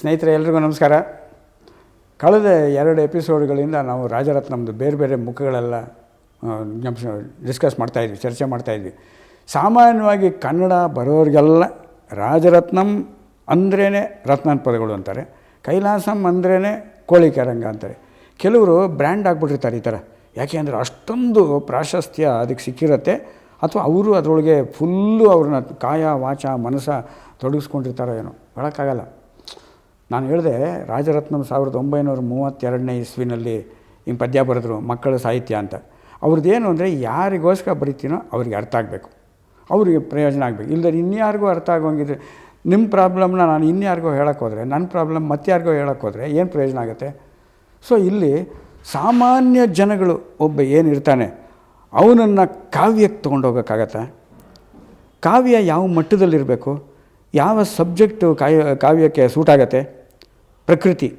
ಸ್ನೇಹಿತರೆ, ಎಲ್ರಿಗೂ ನಮಸ್ಕಾರ. ಕಳೆದ ಎರಡು ಎಪಿಸೋಡ್ಗಳಿಂದ ನಾವು ರಾಜರತ್ನಮ್ದು ಬೇರೆ ಬೇರೆ ಮುಖಗಳೆಲ್ಲ ಡಿಸ್ಕಸ್ ಮಾಡ್ತಾಯಿದ್ವಿ ಚರ್ಚೆ ಮಾಡ್ತಾಯಿದ್ವಿ ಸಾಮಾನ್ಯವಾಗಿ ಕನ್ನಡ ಬರೋರಿಗೆಲ್ಲ ರಾಜರತ್ನಂ ಅಂದ್ರೇ ರತ್ನನ್ ಪದಗಳು ಅಂತಾರೆ, ಕೈಲಾಸಂ ಅಂದ್ರೇ ಕೋಳಿಕೆರಂಗ ಅಂತಾರೆ. ಕೆಲವರು ಬ್ರ್ಯಾಂಡ್ ಆಗಿಬಿಟ್ಟಿರ್ತಾರೆ ಈ ಥರ. ಯಾಕೆ ಅಂದರೆ ಅಷ್ಟೊಂದು ಪ್ರಾಶಸ್ತ್ಯ ಅದಕ್ಕೆ ಸಿಕ್ಕಿರುತ್ತೆ, ಅಥವಾ ಅವರು ಅದರೊಳಗೆ ಫುಲ್ಲು ಅವ್ರನ್ನ ಕಾಯ, ವಾಚ, ಮನಸ್ಸ ತೊಡಗಿಸ್ಕೊಂಡಿರ್ತಾರೋ ಏನೋ ಹೇಳೋಕ್ಕಾಗಲ್ಲ ನಾನು ಹೇಳಿದೆ, ರಾಜರತ್ನಂ ಸಾವಿರದ ಒಂಬೈನೂರ ಮೂವತ್ತೆರಡನೇ ಇಸ್ವಿನಲ್ಲಿ ಹಿಂಗೆ ಪದ್ಯ ಬರೆದ್ರು ಮಕ್ಕಳ ಸಾಹಿತ್ಯ ಅಂತ. ಅವ್ರದ್ದೇನು ಅಂದರೆ ಯಾರಿಗೋಸ್ಕರ ಬರಿತೀನೋ ಅವ್ರಿಗೆ ಅರ್ಥ ಆಗಬೇಕು. ಅವರಿಗೆ ಪ್ರಯೋಜನ ಆಗಬೇಕು. ಇಲ್ಲದ್ರೆ ಇನ್ಯಾರಿಗೂ ಅರ್ಥ ಆಗೋಂಗಿದ್ರೆ ನಿಮ್ಮ ಪ್ರಾಬ್ಲಮ್ನ ನಾನು ಇನ್ಯಾರಿಗೋ ಹೇಳೋಕ್ಕೋದ್ರೆ ನನ್ನ ಪ್ರಾಬ್ಲಮ್ ಮತ್ತಾರಿಗೋ ಹೇಳಕ್ಕೆ ಹೋದರೆ ಏನು ಪ್ರಯೋಜನ ಆಗುತ್ತೆ? ಸೊ ಇಲ್ಲಿ ಸಾಮಾನ್ಯ ಜನಗಳು ಒಬ್ಬ ಏನಿರ್ತಾನೆ ಅವನನ್ನು ಕಾವ್ಯಕ್ಕೆ ತೊಗೊಂಡೋಗೋಕ್ಕಾಗತ್ತಾ ಕಾವ್ಯ ಯಾವ ಮಟ್ಟದಲ್ಲಿರಬೇಕು? ಯಾವ ಸಬ್ಜೆಕ್ಟು ಕಾಯ, ಕಾವ್ಯಕ್ಕೆ ಸೂಟ್ ಆಗತ್ತೆ? ಪ್ರಕೃತಿ.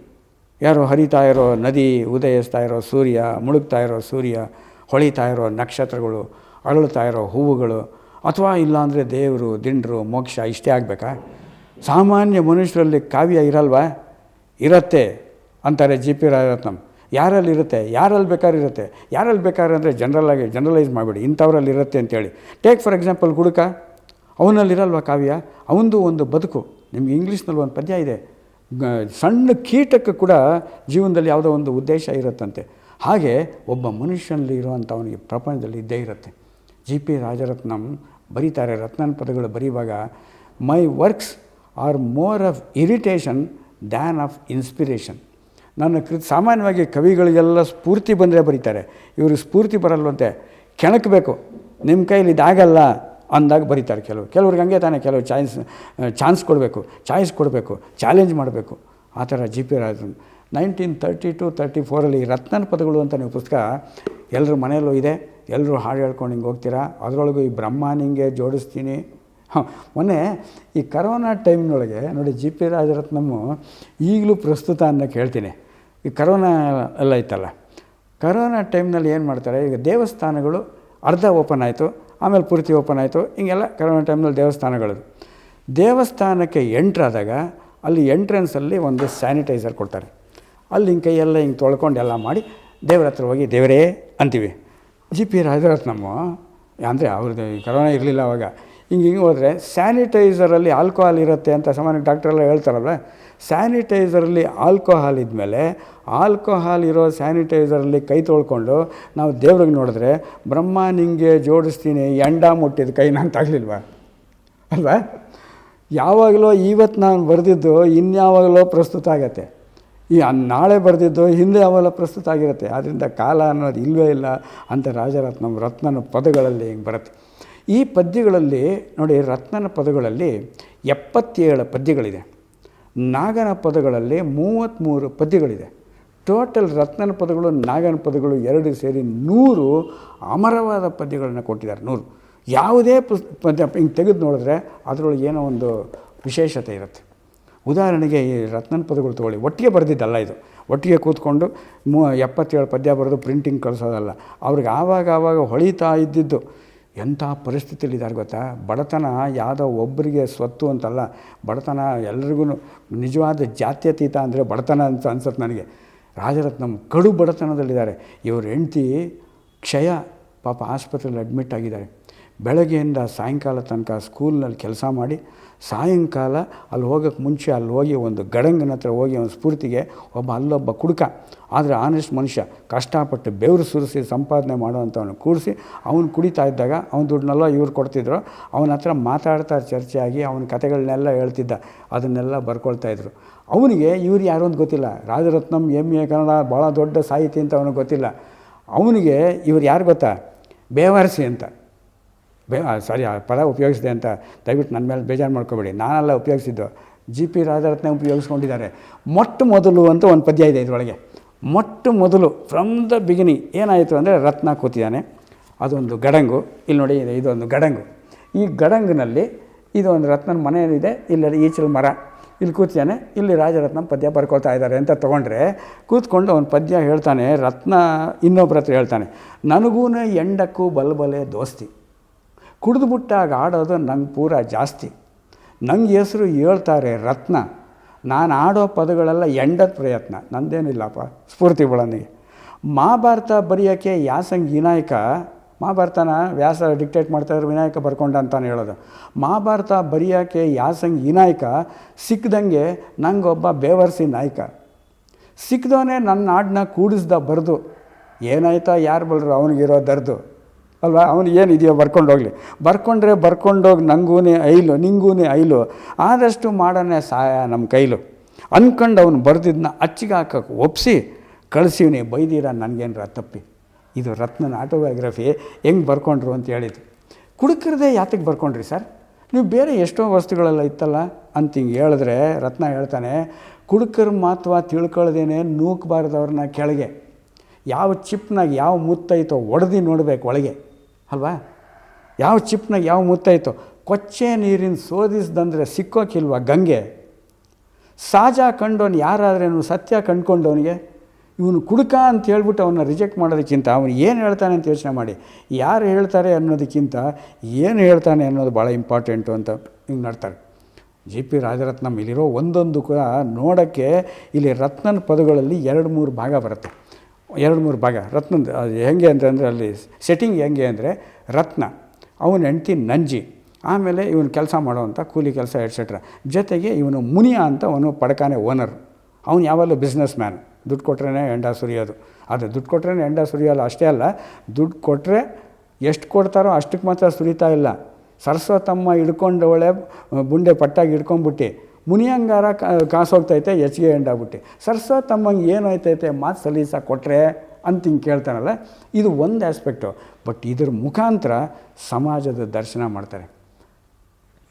ಯಾರು ಹರಿತಾ ಇರೋ ನದಿ, ಉದಯಿಸ್ತಾ ಇರೋ ಸೂರ್ಯ, ಮುಳುಗ್ತಾ ಇರೋ ಸೂರ್ಯ, ಹೊಳಿತಾ ಇರೋ ನಕ್ಷತ್ರಗಳು, ಅರಳುತ್ತಾ ಇರೋ ಹೂವುಗಳು, ಅಥವಾ ಇಲ್ಲಾಂದರೆ ದೇವರು, ದಿಂಡರು, ಮೋಕ್ಷ ಇಷ್ಟೇ ಆಗಬೇಕಾ? ಸಾಮಾನ್ಯ ಮನುಷ್ಯರಲ್ಲಿ ಕಾವ್ಯ ಇರಲ್ವಾ? ಇರತ್ತೆ ಅಂತಾರೆ ಜಿ ಪಿ ರಾಜರತ್ನಂ ಯಾರಲ್ಲಿ ಇರುತ್ತೆ? ಯಾರಲ್ಲಿ ಬೇಕಾದ್ರೆ ಇರುತ್ತೆ. ಯಾರಲ್ಲಿ ಬೇಕಾದ್ರೆ ಅಂದರೆ ಜನರಲಾಗಿ ಜನರಲೈಸ್ ಮಾಡಿಬಿಡಿ. ಇಂಥವ್ರಲ್ಲಿ ಇರುತ್ತೆ ಅಂತೇಳಿ. ಟೇಕ್ ಫಾರ್ ಎಕ್ಸಾಂಪಲ್ ಗುಡುಕ. ಅವನಲ್ಲಿರಲ್ವ ಕಾವ್ಯ? ಅವನದು ಒಂದು ಬದುಕು. ನಿಮಗೆ ಇಂಗ್ಲೀಷ್ನಲ್ಲಿ ಒಂದು ಪದ್ಯ ಇದೆ. ಸಣ್ಣ ಕೀಟಕ್ಕೆ ಕೂಡ ಜೀವನದಲ್ಲಿ ಯಾವುದೋ ಒಂದು ಉದ್ದೇಶ ಇರುತ್ತಂತೆ. ಹಾಗೆ ಒಬ್ಬ ಮನುಷ್ಯನಲ್ಲಿ ಇರುವಂಥವನಿಗೆ ಪ್ರಪಂಚದಲ್ಲಿ ಇದ್ದೇ ಇರುತ್ತೆ. ಜಿ ಪಿ ರಾಜರತ್ನಂ ಬರೀತಾರೆ, ರತ್ನನ್ ಪದಗಳು ಬರೆಯುವಾಗ, my works are more of irritation than of inspiration. ನನ್ನ ಕೃತಿ, ಸಾಮಾನ್ಯವಾಗಿ ಕವಿಗಳಿಗೆಲ್ಲ ಸ್ಫೂರ್ತಿ ಬಂದರೆ ಬರೀತಾರೆ. ಇವ್ರಿಗೆ ಸ್ಫೂರ್ತಿ ಬರಲ್ವಂತೆ. ಕೆಣಕಬೇಕು. ನಿಮ್ಮ ಕೈಲಿ ಇದಾಗಲ್ಲ ಅಂದಾಗ ಬರೀತಾರೆ ಕೆಲವರು. ಕೆಲವ್ರಿಗೆ ಹಂಗೆ ತಾನೇ ಕೆಲವು ಚಾಯ್ಸ್, ಚಾನ್ಸ್ ಕೊಡಬೇಕು, ಚಾಯ್ಸ್ ಕೊಡಬೇಕು, ಚಾಲೆಂಜ್ ಮಾಡಬೇಕು. ಆ ಥರ G P Rajan nineteen thirty two thirty ಫೋರಲ್ಲಿ ರತ್ನನ Padagalu ಅಂತ ನೀವು ಪುಸ್ತಕ ಎಲ್ಲರ ಮನೆಯಲ್ಲೂ ಇದೆ. ಎಲ್ಲರೂ ಹಾಡು ಹೇಳ್ಕೊಂಡು ಹಿಂಗೆ ಹೋಗ್ತೀರಾ? ಅದರೊಳಗೂ ಈ ಬ್ರಹ್ಮ ನಿಂಗೆ ಜೋಡಿಸ್ತೀನಿ. ಹಾಂ, ಮೊನ್ನೆ ಈ ಕರೋನಾ ಟೈಮ್ನೊಳಗೆ ನೋಡಿ ಜಿ ಪಿ ರಾಜರತ್ನಮ್ಮು ಈಗಲೂ ಪ್ರಸ್ತುತ ಅನ್ನೋಕ್ಕೆ ಹೇಳ್ತೀನಿ. ಈ ಕರೋನಾ ಎಲ್ಲ ಇತ್ತಲ್ಲ ಕರೋನಾ ಟೈಮ್ನಲ್ಲಿ ಏನು ಮಾಡ್ತಾರೆ? ಈಗ ದೇವಸ್ಥಾನಗಳು ಅರ್ಧ ಓಪನ್ ಆಯಿತು. ಆಮೇಲೆ ಪೂರ್ತಿ ಓಪನ್ ಆಯಿತು. ಹಿಂಗೆಲ್ಲ ಕರೋನಾ ಟೈಮ್ನಲ್ಲಿ ದೇವಸ್ಥಾನಗಳದು. ದೇವಸ್ಥಾನಕ್ಕೆ ಎಂಟ್ರಾದಾಗ ಅಲ್ಲಿ ಎಂಟ್ರೆನ್ಸಲ್ಲಿ ಒಂದು ಸ್ಯಾನಿಟೈಸರ್ ಕೊಡ್ತಾರೆ. ಅಲ್ಲಿ ಹಿಂಗೆ ಕೈಯೆಲ್ಲ ಹಿಂಗೆ ತೊಳ್ಕೊಂಡು ಎಲ್ಲ ಮಾಡಿ ದೇವ್ರ ಹತ್ರ ಹೋಗಿ, ದೇವರೇ ಅಂತೀವಿ. ಜಿ ಪಿ ರಾಜರತ್ನಮ್ಮ ಅಂದರೆ ಅವ್ರದ್ದು ಕರೋನಾ ಇರಲಿಲ್ಲ ಅವಾಗ. ಹಿಂಗೆ ಹಿಂಗೆ ಹೋದರೆ ಸ್ಯಾನಿಟೈಸರಲ್ಲಿ ಆಲ್ಕೋಹಾಲ್ ಇರುತ್ತೆ ಅಂತ ಸಾಮಾನ್ಯ ಡಾಕ್ಟ್ರೆಲ್ಲ ಹೇಳ್ತಾರಲ್ಲ ಸ್ಯಾನಿಟೈಸರಲ್ಲಿ ಆಲ್ಕೋಹಾಲ್ ಇದ್ಮೇಲೆ ಆಲ್ಕೋಹಾಲ್ ಇರೋ ಸ್ಯಾನಿಟೈಸರಲ್ಲಿ ಕೈ ತೊಳ್ಕೊಂಡು ನಾವು ದೇವ್ರಿಗೆ ನೋಡಿದ್ರೆ, ಬ್ರಹ್ಮ ನಿಂಗೆ ಜೋಡಿಸ್ತೀನಿ ಎಂಡ ಮುಟ್ಟಿದ ಕೈ ನಾನು ತಾಗಲಿಲ್ವ ಅಲ್ವಾ? ಯಾವಾಗಲೋ ಇವತ್ತು ನಾನು ಬರೆದಿದ್ದು ಇನ್ಯಾವಾಗಲೋ ಪ್ರಸ್ತುತ ಆಗತ್ತೆ. ಈ ನಾಳೆ ಬರೆದಿದ್ದು ಹಿಂದೆ ಯಾವಾಗಲೋ ಪ್ರಸ್ತುತ ಆಗಿರುತ್ತೆ. ಆದ್ದರಿಂದ ಕಾಲ ಅನ್ನೋದು ಇಲ್ಲವೇ ಇಲ್ಲ ಅಂತ ರಾಜರತ್ನಂ ರತ್ನನ ಪದಗಳಲ್ಲಿ ಹಿಂಗೆ ಬರುತ್ತೆ. ಈ ಪದ್ಯಗಳಲ್ಲಿ ನೋಡಿ ರತ್ನನ ಪದಗಳಲ್ಲಿ ಎಪ್ಪತ್ತೇಳು ಪದ್ಯಗಳಿದೆ. ನಾಗನ ಪದಗಳಲ್ಲಿ ಮೂವತ್ತ್ಮೂರು ಪದ್ಯಗಳಿದೆ. ಟೋಟಲ್ ರತ್ನನ ಪದಗಳು, ನಾಗನ ಪದಗಳು ಎರಡು ಸೇರಿ ನೂರು ಅಮರವಾದ ಪದ್ಯಗಳನ್ನು ಕೊಟ್ಟಿದ್ದಾರೆ, ನೂರು. ಯಾವುದೇ ಪುಸ್, ಪದ್ಯ ಹಿಂಗೆ ತೆಗೆದು ನೋಡಿದ್ರೆ ಅದರೊಳಗೆ ಏನೋ ಒಂದು ವಿಶೇಷತೆ ಇರುತ್ತೆ. ಉದಾಹರಣೆಗೆ ಈ ರತ್ನನ ಪದಗಳು ತೊಗೊಳ್ಳಿ. ಒಟ್ಟಿಗೆ ಬರೆದಿದ್ದಲ್ಲ ಇದು. ಒಟ್ಟಿಗೆ ಕೂತ್ಕೊಂಡು ಮೂ, ಎಪ್ಪತ್ತೇಳು ಪದ್ಯ ಬರೆದು ಪ್ರಿಂಟಿಂಗ್ ಕಳಿಸೋದಲ್ಲ. ಅವ್ರಿಗೆ ಆವಾಗ ಆವಾಗ ಹೊಳಿತಾ ಇದ್ದಿದ್ದು. ಎಂಥ ಪರಿಸ್ಥಿತಿಲಿದ್ದಾರೆ ಗೊತ್ತಾ? ಬಡತನ ಯಾವುದೋ ಒಬ್ಬರಿಗೆ ಸ್ವತ್ತು ಅಂತಲ್ಲ, ಬಡತನ ಎಲ್ರಿಗೂ ನಿಜವಾದ ಜಾತ್ಯತೀತ ಅಂದರೆ ಬಡತನ ಅಂತ ಅನ್ಸುತ್ತೆ ನನಗೆ. ರಾಜರತ್ನಂ ಕಡು ಬಡತನದಲ್ಲಿದ್ದಾರೆ. ಇವ್ರ ಹೆಂಡ್ತಿ ಕ್ಷಯ, ಪಾಪ ಆಸ್ಪತ್ರೆಯಲ್ಲಿ ಅಡ್ಮಿಟ್ ಆಗಿದ್ದಾರೆ. ಬೆಳಗ್ಗೆಯಿಂದ ಸಾಯಂಕಾಲ ತನಕ ಸ್ಕೂಲ್ನಲ್ಲಿ ಕೆಲಸ ಮಾಡಿ ಸಾಯಂಕಾಲ ಅಲ್ಲಿ ಹೋಗೋಕ್ಕೆ ಮುಂಚೆ ಅಲ್ಲಿ ಹೋಗಿ ಒಂದು ಗಡಂಗನ ಹತ್ರ ಹೋಗಿ ಒಂದು ಸ್ಫೂರ್ತಿಗೆ ಒಬ್ಬ ಅಲ್ಲೊಬ್ಬ ಕುಡುಕ. ಆದರೆ ಆನೆಸ್ಟ್ ಮನುಷ್ಯ ಕಷ್ಟಪಟ್ಟು ಬೆವರು ಸುರಿಸಿ ಸಂಪಾದನೆ ಮಾಡೋವಂಥವನು ಕೂರಿಸಿ ಅವನು ಕುಡಿತಾ ಇದ್ದಾಗ ಅವನ ದುಡ್ಡನ್ನೆಲ್ಲ ಇವ್ರು ಕೊಡ್ತಿದ್ರು. ಅವನ ಹತ್ರ ಮಾತಾಡ್ತಾ ಚರ್ಚೆಯಾಗಿ ಅವನ ಕತೆಗಳನ್ನೆಲ್ಲ ಹೇಳ್ತಿದ್ದ. ಅದನ್ನೆಲ್ಲ ಬರ್ಕೊಳ್ತಾ ಇದ್ರು. ಅವನಿಗೆ ಇವ್ರು ಯಾರು ಅಂತ ಗೊತ್ತಿಲ್ಲ. ರಾಜರತ್ನಂ ಎಂ ಎ, ಕನ್ನಡ ಭಾಳ ದೊಡ್ಡ ಸಾಹಿತಿ ಅಂತ ಅವನಿಗೆ ಗೊತ್ತಿಲ್ಲ. ಅವನಿಗೆ ಇವ್ರು ಯಾರು ಗೊತ್ತಾ? ಬೇವಾರಸಿ ಅಂತ. ಬೇ ಸಾರಿ ಆ ಪದ ಉಪಯೋಗಿಸಿದೆ ಅಂತ ದಯವಿಟ್ಟು ನನ್ನ ಮೇಲೆ ಬೇಜಾರು ಮಾಡ್ಕೋಬೇಡಿ. ನಾನೆಲ್ಲ ಉಪಯೋಗಿಸಿದ್ದು ಜಿ ಪಿ ರಾಜರತ್ನ ಉಪಯೋಗಿಸ್ಕೊಂಡಿದ್ದಾರೆ. ಮೊಟ್ಟ ಮೊದಲು ಅಂತ ಒಂದು ಪದ್ಯ ಇದೆ ಇದರೊಳಗೆ. ಮೊಟ್ಟ ಮೊದಲು ಫ್ರಮ್ ದ ಬಿಗಿನಿಂಗ್ ಏನಾಯಿತು ಅಂದರೆ ರತ್ನ ಕೂತಿದ್ದಾನೆ. ಅದೊಂದು ಗಡಂಗು. ಇಲ್ಲಿ ನೋಡಿ, ಇದೆ, ಇದೊಂದು ಗಡಂಗು. ಈ ಗಡಂಗಿನಲ್ಲಿ ಇದು ಒಂದು ರತ್ನನ ಮನೆ ಇದೆ ಇಲ್ಲಿ ಈಚಲ ಮರ. ಇಲ್ಲಿ ಕೂತಿದ್ದಾನೆ. ಇಲ್ಲಿ ರಾಜರತ್ನ ಪದ್ಯ ಬರ್ಕೊಳ್ತಾ ಇದ್ದಾರೆ ಅಂತ ತೊಗೊಂಡ್ರೆ ಕೂತ್ಕೊಂಡು ಅವನು ಪದ್ಯ ಹೇಳ್ತಾನೆ. ರತ್ನ ಇನ್ನೊಬ್ಬರ ಹತ್ರ ಹೇಳ್ತಾನೆ. ನನಗೂ ಎಂಡಕ್ಕೂ ಬಲ್ಬಲೆ ದೋಸ್ತಿ. ಕುಡಿದ್ಬಿಟ್ಟಾಗ ಆಡೋದು ನಂಗೆ ಪೂರ ಜಾಸ್ತಿ. ನಂಗೆ ಹೆಸರು ಹೇಳ್ತಾರೆ ರತ್ನ. ನಾನು ಆಡೋ ಪದಗಳೆಲ್ಲ ಎಂಡದ ಪ್ರಯತ್ನ. ನಂದೇನಿಲ್ಲಪ್ಪ, ಸ್ಫೂರ್ತಿ ಬಳನಿಗೆ. ಮಹಾಭಾರತ ಬರೆಯೋಕ್ಕೆ ಯಾಸಂಗ್ ವಿನಾಯಕ ಮಹಾಭಾರತನ ವ್ಯಾಸ ಡಿಕ್ಟೇಟ್ ಮಾಡ್ತಾಯಿದ್ರು ವಿನಾಯಕ ಬರ್ಕೊಂಡ ಅಂತಾನೆ ಹೇಳೋದು. ಮಹಾಭಾರತ ಬರೆಯೋಕ್ಕೆ ಯಾಸಂಗ್ ವಿನಾಯಕ ಸಿಕ್ಕದಂಗೆ ನಂಗೊಬ್ಬ ಬೇವರ್ಸಿ ನಾಯಕ. ಸಿಕ್ಕದವನೇ ನನ್ನ ಹಾಡನ್ನ ಕೂಡಿಸ್ದ ಬರೆದು. ಏನಾಯ್ತಾ ಯಾರು ಬಲ್ರು ಅವನಿಗಿರೋ ದರ್ದು. ಅಲ್ವಾ? ಅವನು ಏನಿದೆಯೋ ಬರ್ಕೊಂಡು ಹೋಗಲಿ. ಬರ್ಕೊಂಡ್ರೆ ಬರ್ಕೊಂಡೋಗಿ ನಂಗೂನೇ ಐಲು, ನಿಂಗೂನೇ ಐಲು. ಆದಷ್ಟು ಮಾಡೋಣ ಸಹಾಯ ನಮ್ಮ ಕೈಲು. ಅಂದ್ಕೊಂಡು ಅವನು ಬರೆದಿದ್ದನ್ನ ಅಚ್ಚಿಗೆ ಹಾಕಕ್ಕೆ ಒಪ್ಪಿಸಿ ಕಳಿಸಿವ್ನಿ, ಬೈದಿರ ನನಗೇನರ ತಪ್ಪಿ ಇದು ರತ್ನನ ಆಟೋಬಯೋಗ್ರಫಿ ಹೆಂಗೆ ಬರ್ಕೊಂಡ್ರು ಅಂತ ಹೇಳಿದ್ದು ಕುಡುಕರದೇ ಯಾತಕ್ಕೆ ಬರ್ಕೊಂಡ್ರಿ ಸರ್? ನೀವು ಬೇರೆ ಎಷ್ಟೋ ವಸ್ತುಗಳೆಲ್ಲ ಇತ್ತಲ್ಲ? ಅಂತ ಹಿಂಗೆ ಹೇಳಿದ್ರೆ ರತ್ನ ಹೇಳ್ತಾನೆ, ಕುಡುಕರ ಮಹತ್ವ ತಿಳ್ಕೊಳ್ದೇನೆ ನೂಕಬಾರ್ದವ್ರನ್ನ ಕೆಳಗೆ. ಯಾವ ಚಿಪ್ನಾಗ ಯಾವ ಮುತ್ತೈತೋ ಒಡೆದು ನೋಡಬೇಕು ಒಳಗೆ. ಅಲ್ವಾ? ಯಾವ ಚಿಪ್ನಾಗ ಯಾವ ಮುತ್ತೈತೋ ಕೊಚ್ಚೆ ನೀರಿನ ಸೋದಿಸ್ದಂದ್ರೆ ಸಿಕ್ಕೋಕಿಲ್ವ ಗಂಗೆ? ಸಹಜ ಕಂಡವನು ಯಾರಾದ್ರೇನು ಸತ್ಯ ಕಂಡ್ಕೊಂಡವನಿಗೆ? ಇವನು ಕುಡುಕ ಅಂತ ಹೇಳ್ಬಿಟ್ಟು ಅವನ್ನ ರಿಜೆಕ್ಟ್ ಮಾಡೋದಕ್ಕಿಂತ ಅವನು ಏನು ಹೇಳ್ತಾನೆ ಅಂತ ಯೋಚನೆ ಮಾಡಿ. ಯಾರು ಹೇಳ್ತಾರೆ ಅನ್ನೋದಕ್ಕಿಂತ ಏನು ಹೇಳ್ತಾನೆ ಅನ್ನೋದು ಭಾಳ ಇಂಪಾರ್ಟೆಂಟು ಅಂತ ಹಿಂಗೆ ನೋಡ್ತಾರೆ. ಜಿ ಪಿ ರಾಜರತ್ನಂ ಇಲ್ಲಿರೋ ಒಂದೊಂದು ಕೂಡ ನೋಡೋಕ್ಕೆ ಇಲ್ಲಿ ರತ್ನನ ಪದಗಳಲ್ಲಿ ಎರಡು ಮೂರು ಭಾಗ ಬರುತ್ತೆ. ಎರಡು ಮೂರು ಭಾಗ. ರತ್ನದ, ಅದು ಹೆಂಗೆ ಅಂತಂದರೆ ಅಲ್ಲಿ ಸೆಟ್ಟಿಂಗ್ ಹೆಂಗೆ ಅಂದರೆ ರತ್ನ, ಅವನ ಹೆಂಡ್ತಿ ನಂಜಿ, ಆಮೇಲೆ ಇವನು ಕೆಲಸ ಮಾಡೋವಂಥ ಕೂಲಿ ಕೆಲಸ ಎಟ್ಸೆಟ್ರಾ ಜೊತೆಗೆ ಇವನು ಮುನಿಯ ಅಂತ ಅವನು ಪಡಕಾನೆ ಓನರ್ ಅವನು ಯಾವಾಗಲೂ ಬಿಸ್ನೆಸ್ ಮ್ಯಾನ್ ದುಡ್ಡು ಕೊಟ್ರೇ ಎಂಡ ಸುರಿಯೋದು. ಅದು ದುಡ್ಡು ಕೊಟ್ರೇ ಎಂಡ ಸುರಿಯೋಲ್ಲ, ಅಷ್ಟೇ ಅಲ್ಲ, ದುಡ್ಡು ಕೊಟ್ಟರೆ ಎಷ್ಟು ಕೊಡ್ತಾರೋ ಅಷ್ಟಕ್ಕೆ ಮಾತ್ರ ಸುರಿತಾ ಇಲ್ಲ. ಸರಸ್ವತಮ್ಮ ಹಿಡ್ಕೊಂಡವಳೆ, ಬುಂಡೆ ಪಟ್ಟಾಗಿ ಹಿಡ್ಕೊಂಬಿಟ್ಟು ಮುನಿಯಂಗಾರ ಕಾಸು ಹೋಗ್ತೈತೆ ಹೆಚ್ಚಿಗೆ ಎಂಡಾಗ್ಬಿಟ್ಟು. ಸರಸ್ವತಮ್ಮಂಗೆ ಏನು ಏನಾಯ್ತೈತೆ? ಮಾತು ಸಲೀಸ ಕೊಟ್ಟರೆ ಅಂತ ಹಿಂಗೆ ಕೇಳ್ತಾನಲ್ಲ, ಇದು ಒಂದು ಆಸ್ಪೆಕ್ಟು ಬಟ್ ಇದ್ರ ಮುಖಾಂತರ ಸಮಾಜದ ದರ್ಶನ ಮಾಡ್ತಾರೆ.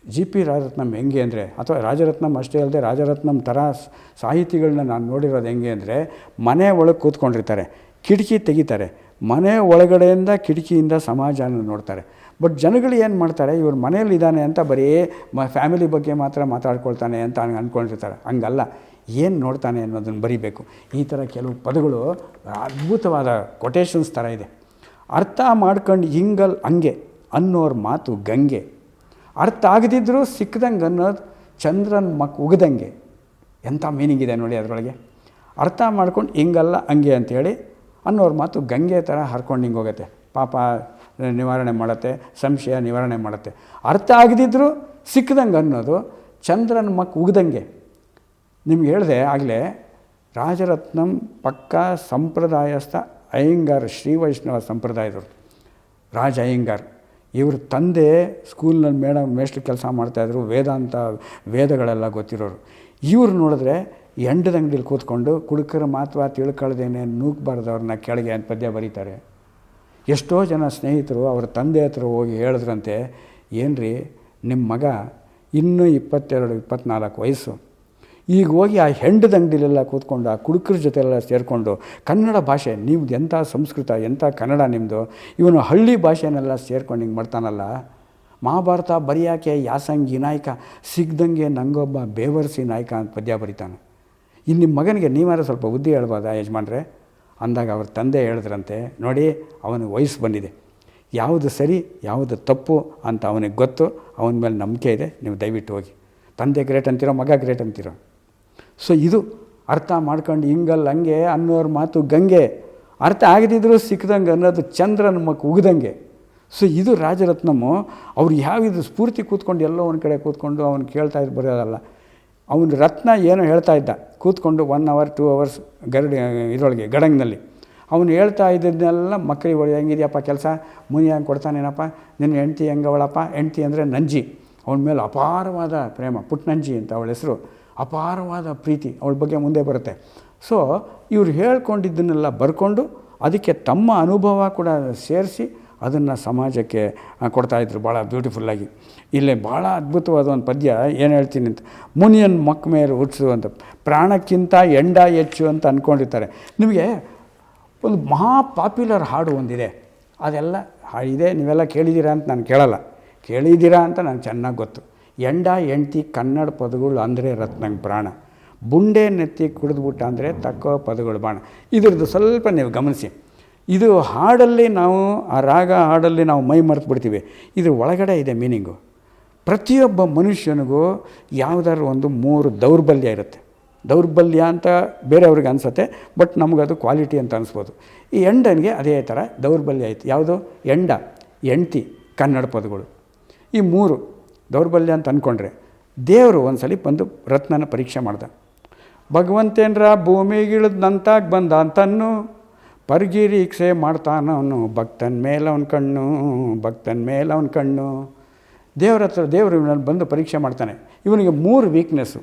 ಜಿ ಪಿ ರಾಜರತ್ನಂ ಹೆಂಗೆ ಅಂದರೆ, ಅಥವಾ ರಾಜರತ್ನಂ ಅಷ್ಟೇ ಅಲ್ಲದೆ ರಾಜರತ್ನಂ ಥರ ಸಾಹಿತಿಗಳನ್ನ ನಾನು ನೋಡಿರೋದು ಹೆಂಗೆ ಅಂದರೆ, ಮನೆ ಒಳಗೆ ಕೂತ್ಕೊಂಡಿರ್ತಾರೆ, ಕಿಟಕಿ ತೆಗಿತಾರೆ. ಮನೆ ಒಳಗಡೆಯಿಂದ ಕಿಟಕಿಯಿಂದ ಸಮಾಜನ ನೋಡ್ತಾರೆ. ಬಟ್ ಜನಗಳು ಏನು ಮಾಡ್ತಾರೆ, ಇವ್ರು ಮನೇಲಿ ಇದ್ದಾನೆ ಅಂತ ಬರೀ ಮ ಫ್ಯಾಮಿಲಿ ಬಗ್ಗೆ ಮಾತ್ರ ಮಾತಾಡ್ಕೊಳ್ತಾನೆ ಅಂತ ಹಂಗೆ ಅಂದ್ಕೊಂಡಿರ್ತಾರೆ ಹಂಗಲ್ಲ. ಏನು ನೋಡ್ತಾನೆ ಅನ್ನೋದನ್ನು ಬರೀಬೇಕು. ಈ ಥರ ಕೆಲವು ಪದಗಳು ಅದ್ಭುತವಾದ ಕೊಟೇಶನ್ಸ್ ಥರ ಇದೆ. ಅರ್ಥ ಮಾಡ್ಕೊಂಡು ಹಿಂಗಲ್ ಹಂಗೆ ಅನ್ನೋರ ಮಾತು ಗಂಗೆ. ಅರ್ಥ ಆಗದಿದ್ದರೂ ಸಿಕ್ಕದಂಗೆ ಅನ್ನೋದು ಚಂದ್ರನ ಮಕ್ ಉಗ್ದಂಗೆ. ಎಂಥ ಮೀನಿಂಗ್ ಇದೆ ನೋಡಿ ಅದರೊಳಗೆ. ಅರ್ಥ ಮಾಡ್ಕೊಂಡು ಹಿಂಗಲ್ಲ ಹಂಗೆ ಅಂಥೇಳಿ ಅನ್ನೋರ ಮಾತು ಗಂಗೆ ಥರ ಹರ್ಕೊಂಡು ಹಿಂಗೆ ಹೋಗುತ್ತೆ. ಪಾಪ ನಿವಾರಣೆ ಮಾಡುತ್ತೆ, ಸಂಶಯ ನಿವಾರಣೆ ಮಾಡುತ್ತೆ. ಅರ್ಥ ಆಗದಿದ್ದರೂ ಸಿಕ್ಕದಂಗೆ ಅನ್ನೋದು ಚಂದ್ರನ ಮಕ್ ಉಗ್ದಂಗೆ. ನಿಮ್ಗೆ ಹೇಳಿದೆ ಆಗಲೇ, ರಾಜರತ್ನಂ ಪಕ್ಕ ಸಂಪ್ರದಾಯಸ್ಥ ಅಯ್ಯಂಗಾರ್, ಶ್ರೀ ವೈಷ್ಣವ ಸಂಪ್ರದಾಯದವರು. ರಾಜ ಅಯ್ಯಂಗಾರ್, ಇವ್ರ ತಂದೆ ಸ್ಕೂಲ್ನಲ್ಲಿ ಮೇಡಮ್ ಮೇಷ್ಟ್ರು ಕೆಲಸ ಮಾಡ್ತಾಯಿದ್ರು ವೇದಾಂತ ವೇದಗಳೆಲ್ಲ ಗೊತ್ತಿರೋರು. ಇವ್ರು ನೋಡಿದ್ರೆ ಎಂಡದ ಕೂತ್ಕೊಂಡು ಕುಡುಕರ ಮಾತ್ವ ತಿಳ್ಕೊಳ್ದೇನೆ ನೂಕ್ಬಾರ್ದವ್ರನ್ನ ಕೆಳಗೆ ಅಂತ ಪದ್ಯ ಬರೀತಾರೆ. ಎಷ್ಟೋ ಜನ ಸ್ನೇಹಿತರು ಅವರ ತಂದೆ ಹತ್ರ ಹೋಗಿ ಹೇಳಿದ್ರಂತೆ, ಏನ್ರಿ ನಿಮ್ಮ ಮಗ ಇನ್ನೂ ಇಪ್ಪತ್ತೆರಡು ಇಪ್ಪತ್ತ್ನಾಲ್ಕು ವಯಸ್ಸು. ಈಗ ಹೋಗಿ ಆ ಹೆಂಡದ ಅಂಗಡಿಲೆಲ್ಲ ಕೂತ್ಕೊಂಡು, ಆ ಕುಡುಕರ ಜೊತೆಲ್ಲ ಸೇರಿಕೊಂಡು, ಕನ್ನಡ ಭಾಷೆ, ನಿಮ್ದು ಎಂಥ ಸಂಸ್ಕೃತ, ಎಂಥ ಕನ್ನಡ ನಿಮ್ಮದು ಇವನು ಹಳ್ಳಿ ಭಾಷೆನೆಲ್ಲ ಸೇರ್ಕೊಂಡು ಹಿಂಗೆ ಮಾಡ್ತಾನಲ್ಲ. ಮಹಾಭಾರತ ಬರೆಯಾಕೆ ಯಾಸಂಗಿ ನಾಯಕ, ಸಿಗ್ದಂಗೆ ನಂಗೊಬ್ಬ ಬೇವರ್ಸಿ ನಾಯಕ ಅಂತ ಪದ್ಯ ಬರಿತಾನೆ. ಇನ್ನು ನಿಮ್ಮ ಮಗನಿಗೆ ನೀವಾರ ಸ್ವಲ್ಪ ಬುದ್ಧಿ ಹೇಳ್ಬೋದಾ ಯಜಮಾನ್ರೆ? ಅಂದಾಗ ಅವ್ರ ತಂದೆ ಹೇಳಿದ್ರಂತೆ, ನೋಡಿ, ಅವನಿಗೆ ವಯಸ್ಸು ಬಂದಿದೆ. ಯಾವುದು ಸರಿ, ಯಾವುದು ತಪ್ಪು ಅಂತ ಅವನಿಗೆ ಗೊತ್ತು, ಅವನ ಮೇಲೆ ನಂಬಿಕೆ ಇದೆ, ನೀವು ದಯವಿಟ್ಟು ಹೋಗಿ. ತಂದೆ ಗ್ರೇಟ್ ಅಂತಿರೋ, ಮಗ ಗ್ರೇಟ್ ಅಂತಿರೋ? ಸೊ ಇದು ಅರ್ಥ ಮಾಡ್ಕೊಂಡು ಹಿಂಗಲ್ಲ ಹಂಗೆ ಅನ್ನೋರ ಮಾತು ಗಂಗೆ. ಅರ್ಥ ಆಗದಿದ್ದರೂ ಸಿಕ್ಕದಂಗೆ ಅನ್ನೋದು ಚಂದ್ರನ ಮಕ್ ಉಗ್ದಂಗೆ. ಸೊ ಇದು ರಾಜರತ್ನಮ್ಮು ಅವ್ರು ಯಾವಿದು ಸ್ಫೂರ್ತಿ ಕೂತ್ಕೊಂಡು ಎಲ್ಲೋ ಒಂದು ಕಡೆ ಕೂತ್ಕೊಂಡು ಅವ್ನು ಕೇಳ್ತಾ ಇದ್ದು ಬರೋದಲ್ಲ. ಅವನು ರತ್ನ ಏನೋ ಹೇಳ್ತಾ ಇದ್ದ. ಕೂತ್ಕೊಂಡು ಒನ್ ಅವರ್ ಟೂ ಅವರ್ಸ್ ಗರಡಿ, ಇದರೊಳಗೆ, ಗಡಂಗ್ನಲ್ಲಿ. ಅವನು ಹೇಳ್ತಾ ಇದ್ದನ್ನೆಲ್ಲ ಮಕ್ಕಳಿಗೆ ಒಳ್ಳೆ ಹೆಂಗಿದೆಯಪ್ಪ ಕೆಲಸ? ಮುನಿ ಹಂಗೆ ಕೊಡ್ತಾನೇನಪ್ಪ? ನಿನ್ನ ಹೆಂಡ್ತಿ ಹೆಂಗವಳಪ್ಪ? ಹೆಂಡತಿ ಅಂದರೆ ನಂಜಿ. ಅವನ ಮೇಲೆ ಅಪಾರವಾದ ಪ್ರೇಮ, ಪುಟ್ನಂಜಿ ಅಂತ ಅವಳ ಹೆಸರು. ಅಪಾರವಾದ ಪ್ರೀತಿ ಅವಳ ಬಗ್ಗೆ ಮುಂದೆ ಬರುತ್ತೆ. ಸೊ ಇವ್ರು ಹೇಳ್ಕೊಂಡಿದ್ದನ್ನೆಲ್ಲ ಬರ್ಕೊಂಡು ಅದಕ್ಕೆ ತಮ್ಮ ಅನುಭವ ಕೂಡ ಸೇರಿಸಿ ಅದನ್ನು ಸಮಾಜಕ್ಕೆ ಕೊಡ್ತಾಯಿದ್ರು ಭಾಳ ಬ್ಯೂಟಿಫುಲ್ಲಾಗಿ ಇಲ್ಲೇ ಭಾಳ ಅದ್ಭುತವಾದ ಒಂದು ಪದ್ಯ ಏನು ಹೇಳ್ತೀನಿ ಅಂತ. ಮುನಿಯನ್ ಮಕ್ಕ ಮೇಲೆ ಹುಟ್ಟಿಸು ಅಂತ. ಪ್ರಾಣಕ್ಕಿಂತ ಎಂಡ ಹೆಚ್ಚು ಅಂತ ಅಂದ್ಕೊಂಡಿರ್ತಾರೆ ನಿಮಗೆ ಒಂದು ಮಹಾ ಪಾಪ್ಯುಲರ್ ಹಾಡು ಒಂದಿದೆ. ಅದೆಲ್ಲ ಇದೆ ನೀವೆಲ್ಲ ಕೇಳಿದ್ದೀರಾ ಅಂತ ನಾನು ಕೇಳಲ್ಲ. ಕೇಳಿದ್ದೀರಾ ಅಂತ ನನಗೆ ಚೆನ್ನಾಗಿ ಗೊತ್ತು. ಎಂಡ ಎಂಟಿ ಕನ್ನಡ ಪದಗಳು ಅಂದರೆ ರತ್ನಂಗೆ ಪ್ರಾಣ. ಬುಂಡೆ ನೆತ್ತಿ ಕುಡಿದ್ಬಿಟ್ಟ ಅಂದರೆ ತಕ್ಕ ಪದಗಳು ಬಾಣ. ಇದ್ರದ್ದು ಸ್ವಲ್ಪ ನೀವು ಗಮನಿಸಿ. ಇದು ಹಾಡಲ್ಲಿ ನಾವು, ಆ ರಾಗ ಹಾಡಲ್ಲಿ ನಾವು ಮೈ ಮರೆತು ಬಿಡ್ತೀವಿ ಇದ್ರ ಒಳಗಡೆ ಇದೆ ಮೀನಿಂಗು. ಪ್ರತಿಯೊಬ್ಬ ಮನುಷ್ಯನಿಗೂ ಯಾವುದಾದ್ರು ಒಂದು ಮೂರು ದೌರ್ಬಲ್ಯ ಇರುತ್ತೆ. ದೌರ್ಬಲ್ಯ ಅಂತ ಬೇರೆಯವ್ರಿಗೆ ಅನಿಸುತ್ತೆ, ಬಟ್ ನಮಗದು ಕ್ವಾಲಿಟಿ ಅಂತ ಅನಿಸ್ಬೋದು. ಈ ಎಂಡನಿಗೆ ಅದೇ ಥರ ದೌರ್ಬಲ್ಯ ಆಯಿತು ಯಾವುದು? ಎಂಡ ಎಂಟಿ ಕನ್ನಡ ಪದಗಳು. ಈ ಮೂರು ದೌರ್ಬಲ್ಯ ಅಂತ ಅಂದ್ಕೊಂಡ್ರೆ ದೇವರು ಒಂದ್ಸಲಿ ಬಂದು ರತ್ನನ ಪರೀಕ್ಷೆ ಮಾಡ್ದ. ಭಗವಂತೇನ್ರ ಭೂಮಿಗಿಳಿದ್ನಂತಾಗ ಬಂದ ಅಂತನ್ನು ಪರ್ಗಿರೀಕ್ಷೆ ಮಾಡ್ತಾನವನು ಭಕ್ತನ ಮೇಲೆ ಅವನ ಕಣ್ಣು, ಭಕ್ತನ ಮೇಲೆ ಅವನ ಕಣ್ಣು. ದೇವರ ಹತ್ರ ದೇವರು ಇವನಲ್ಲಿ ಬಂದು ಪರೀಕ್ಷೆ ಮಾಡ್ತಾನೆ. ಇವನಿಗೆ ಮೂರು ವೀಕ್ನೆಸ್ಸು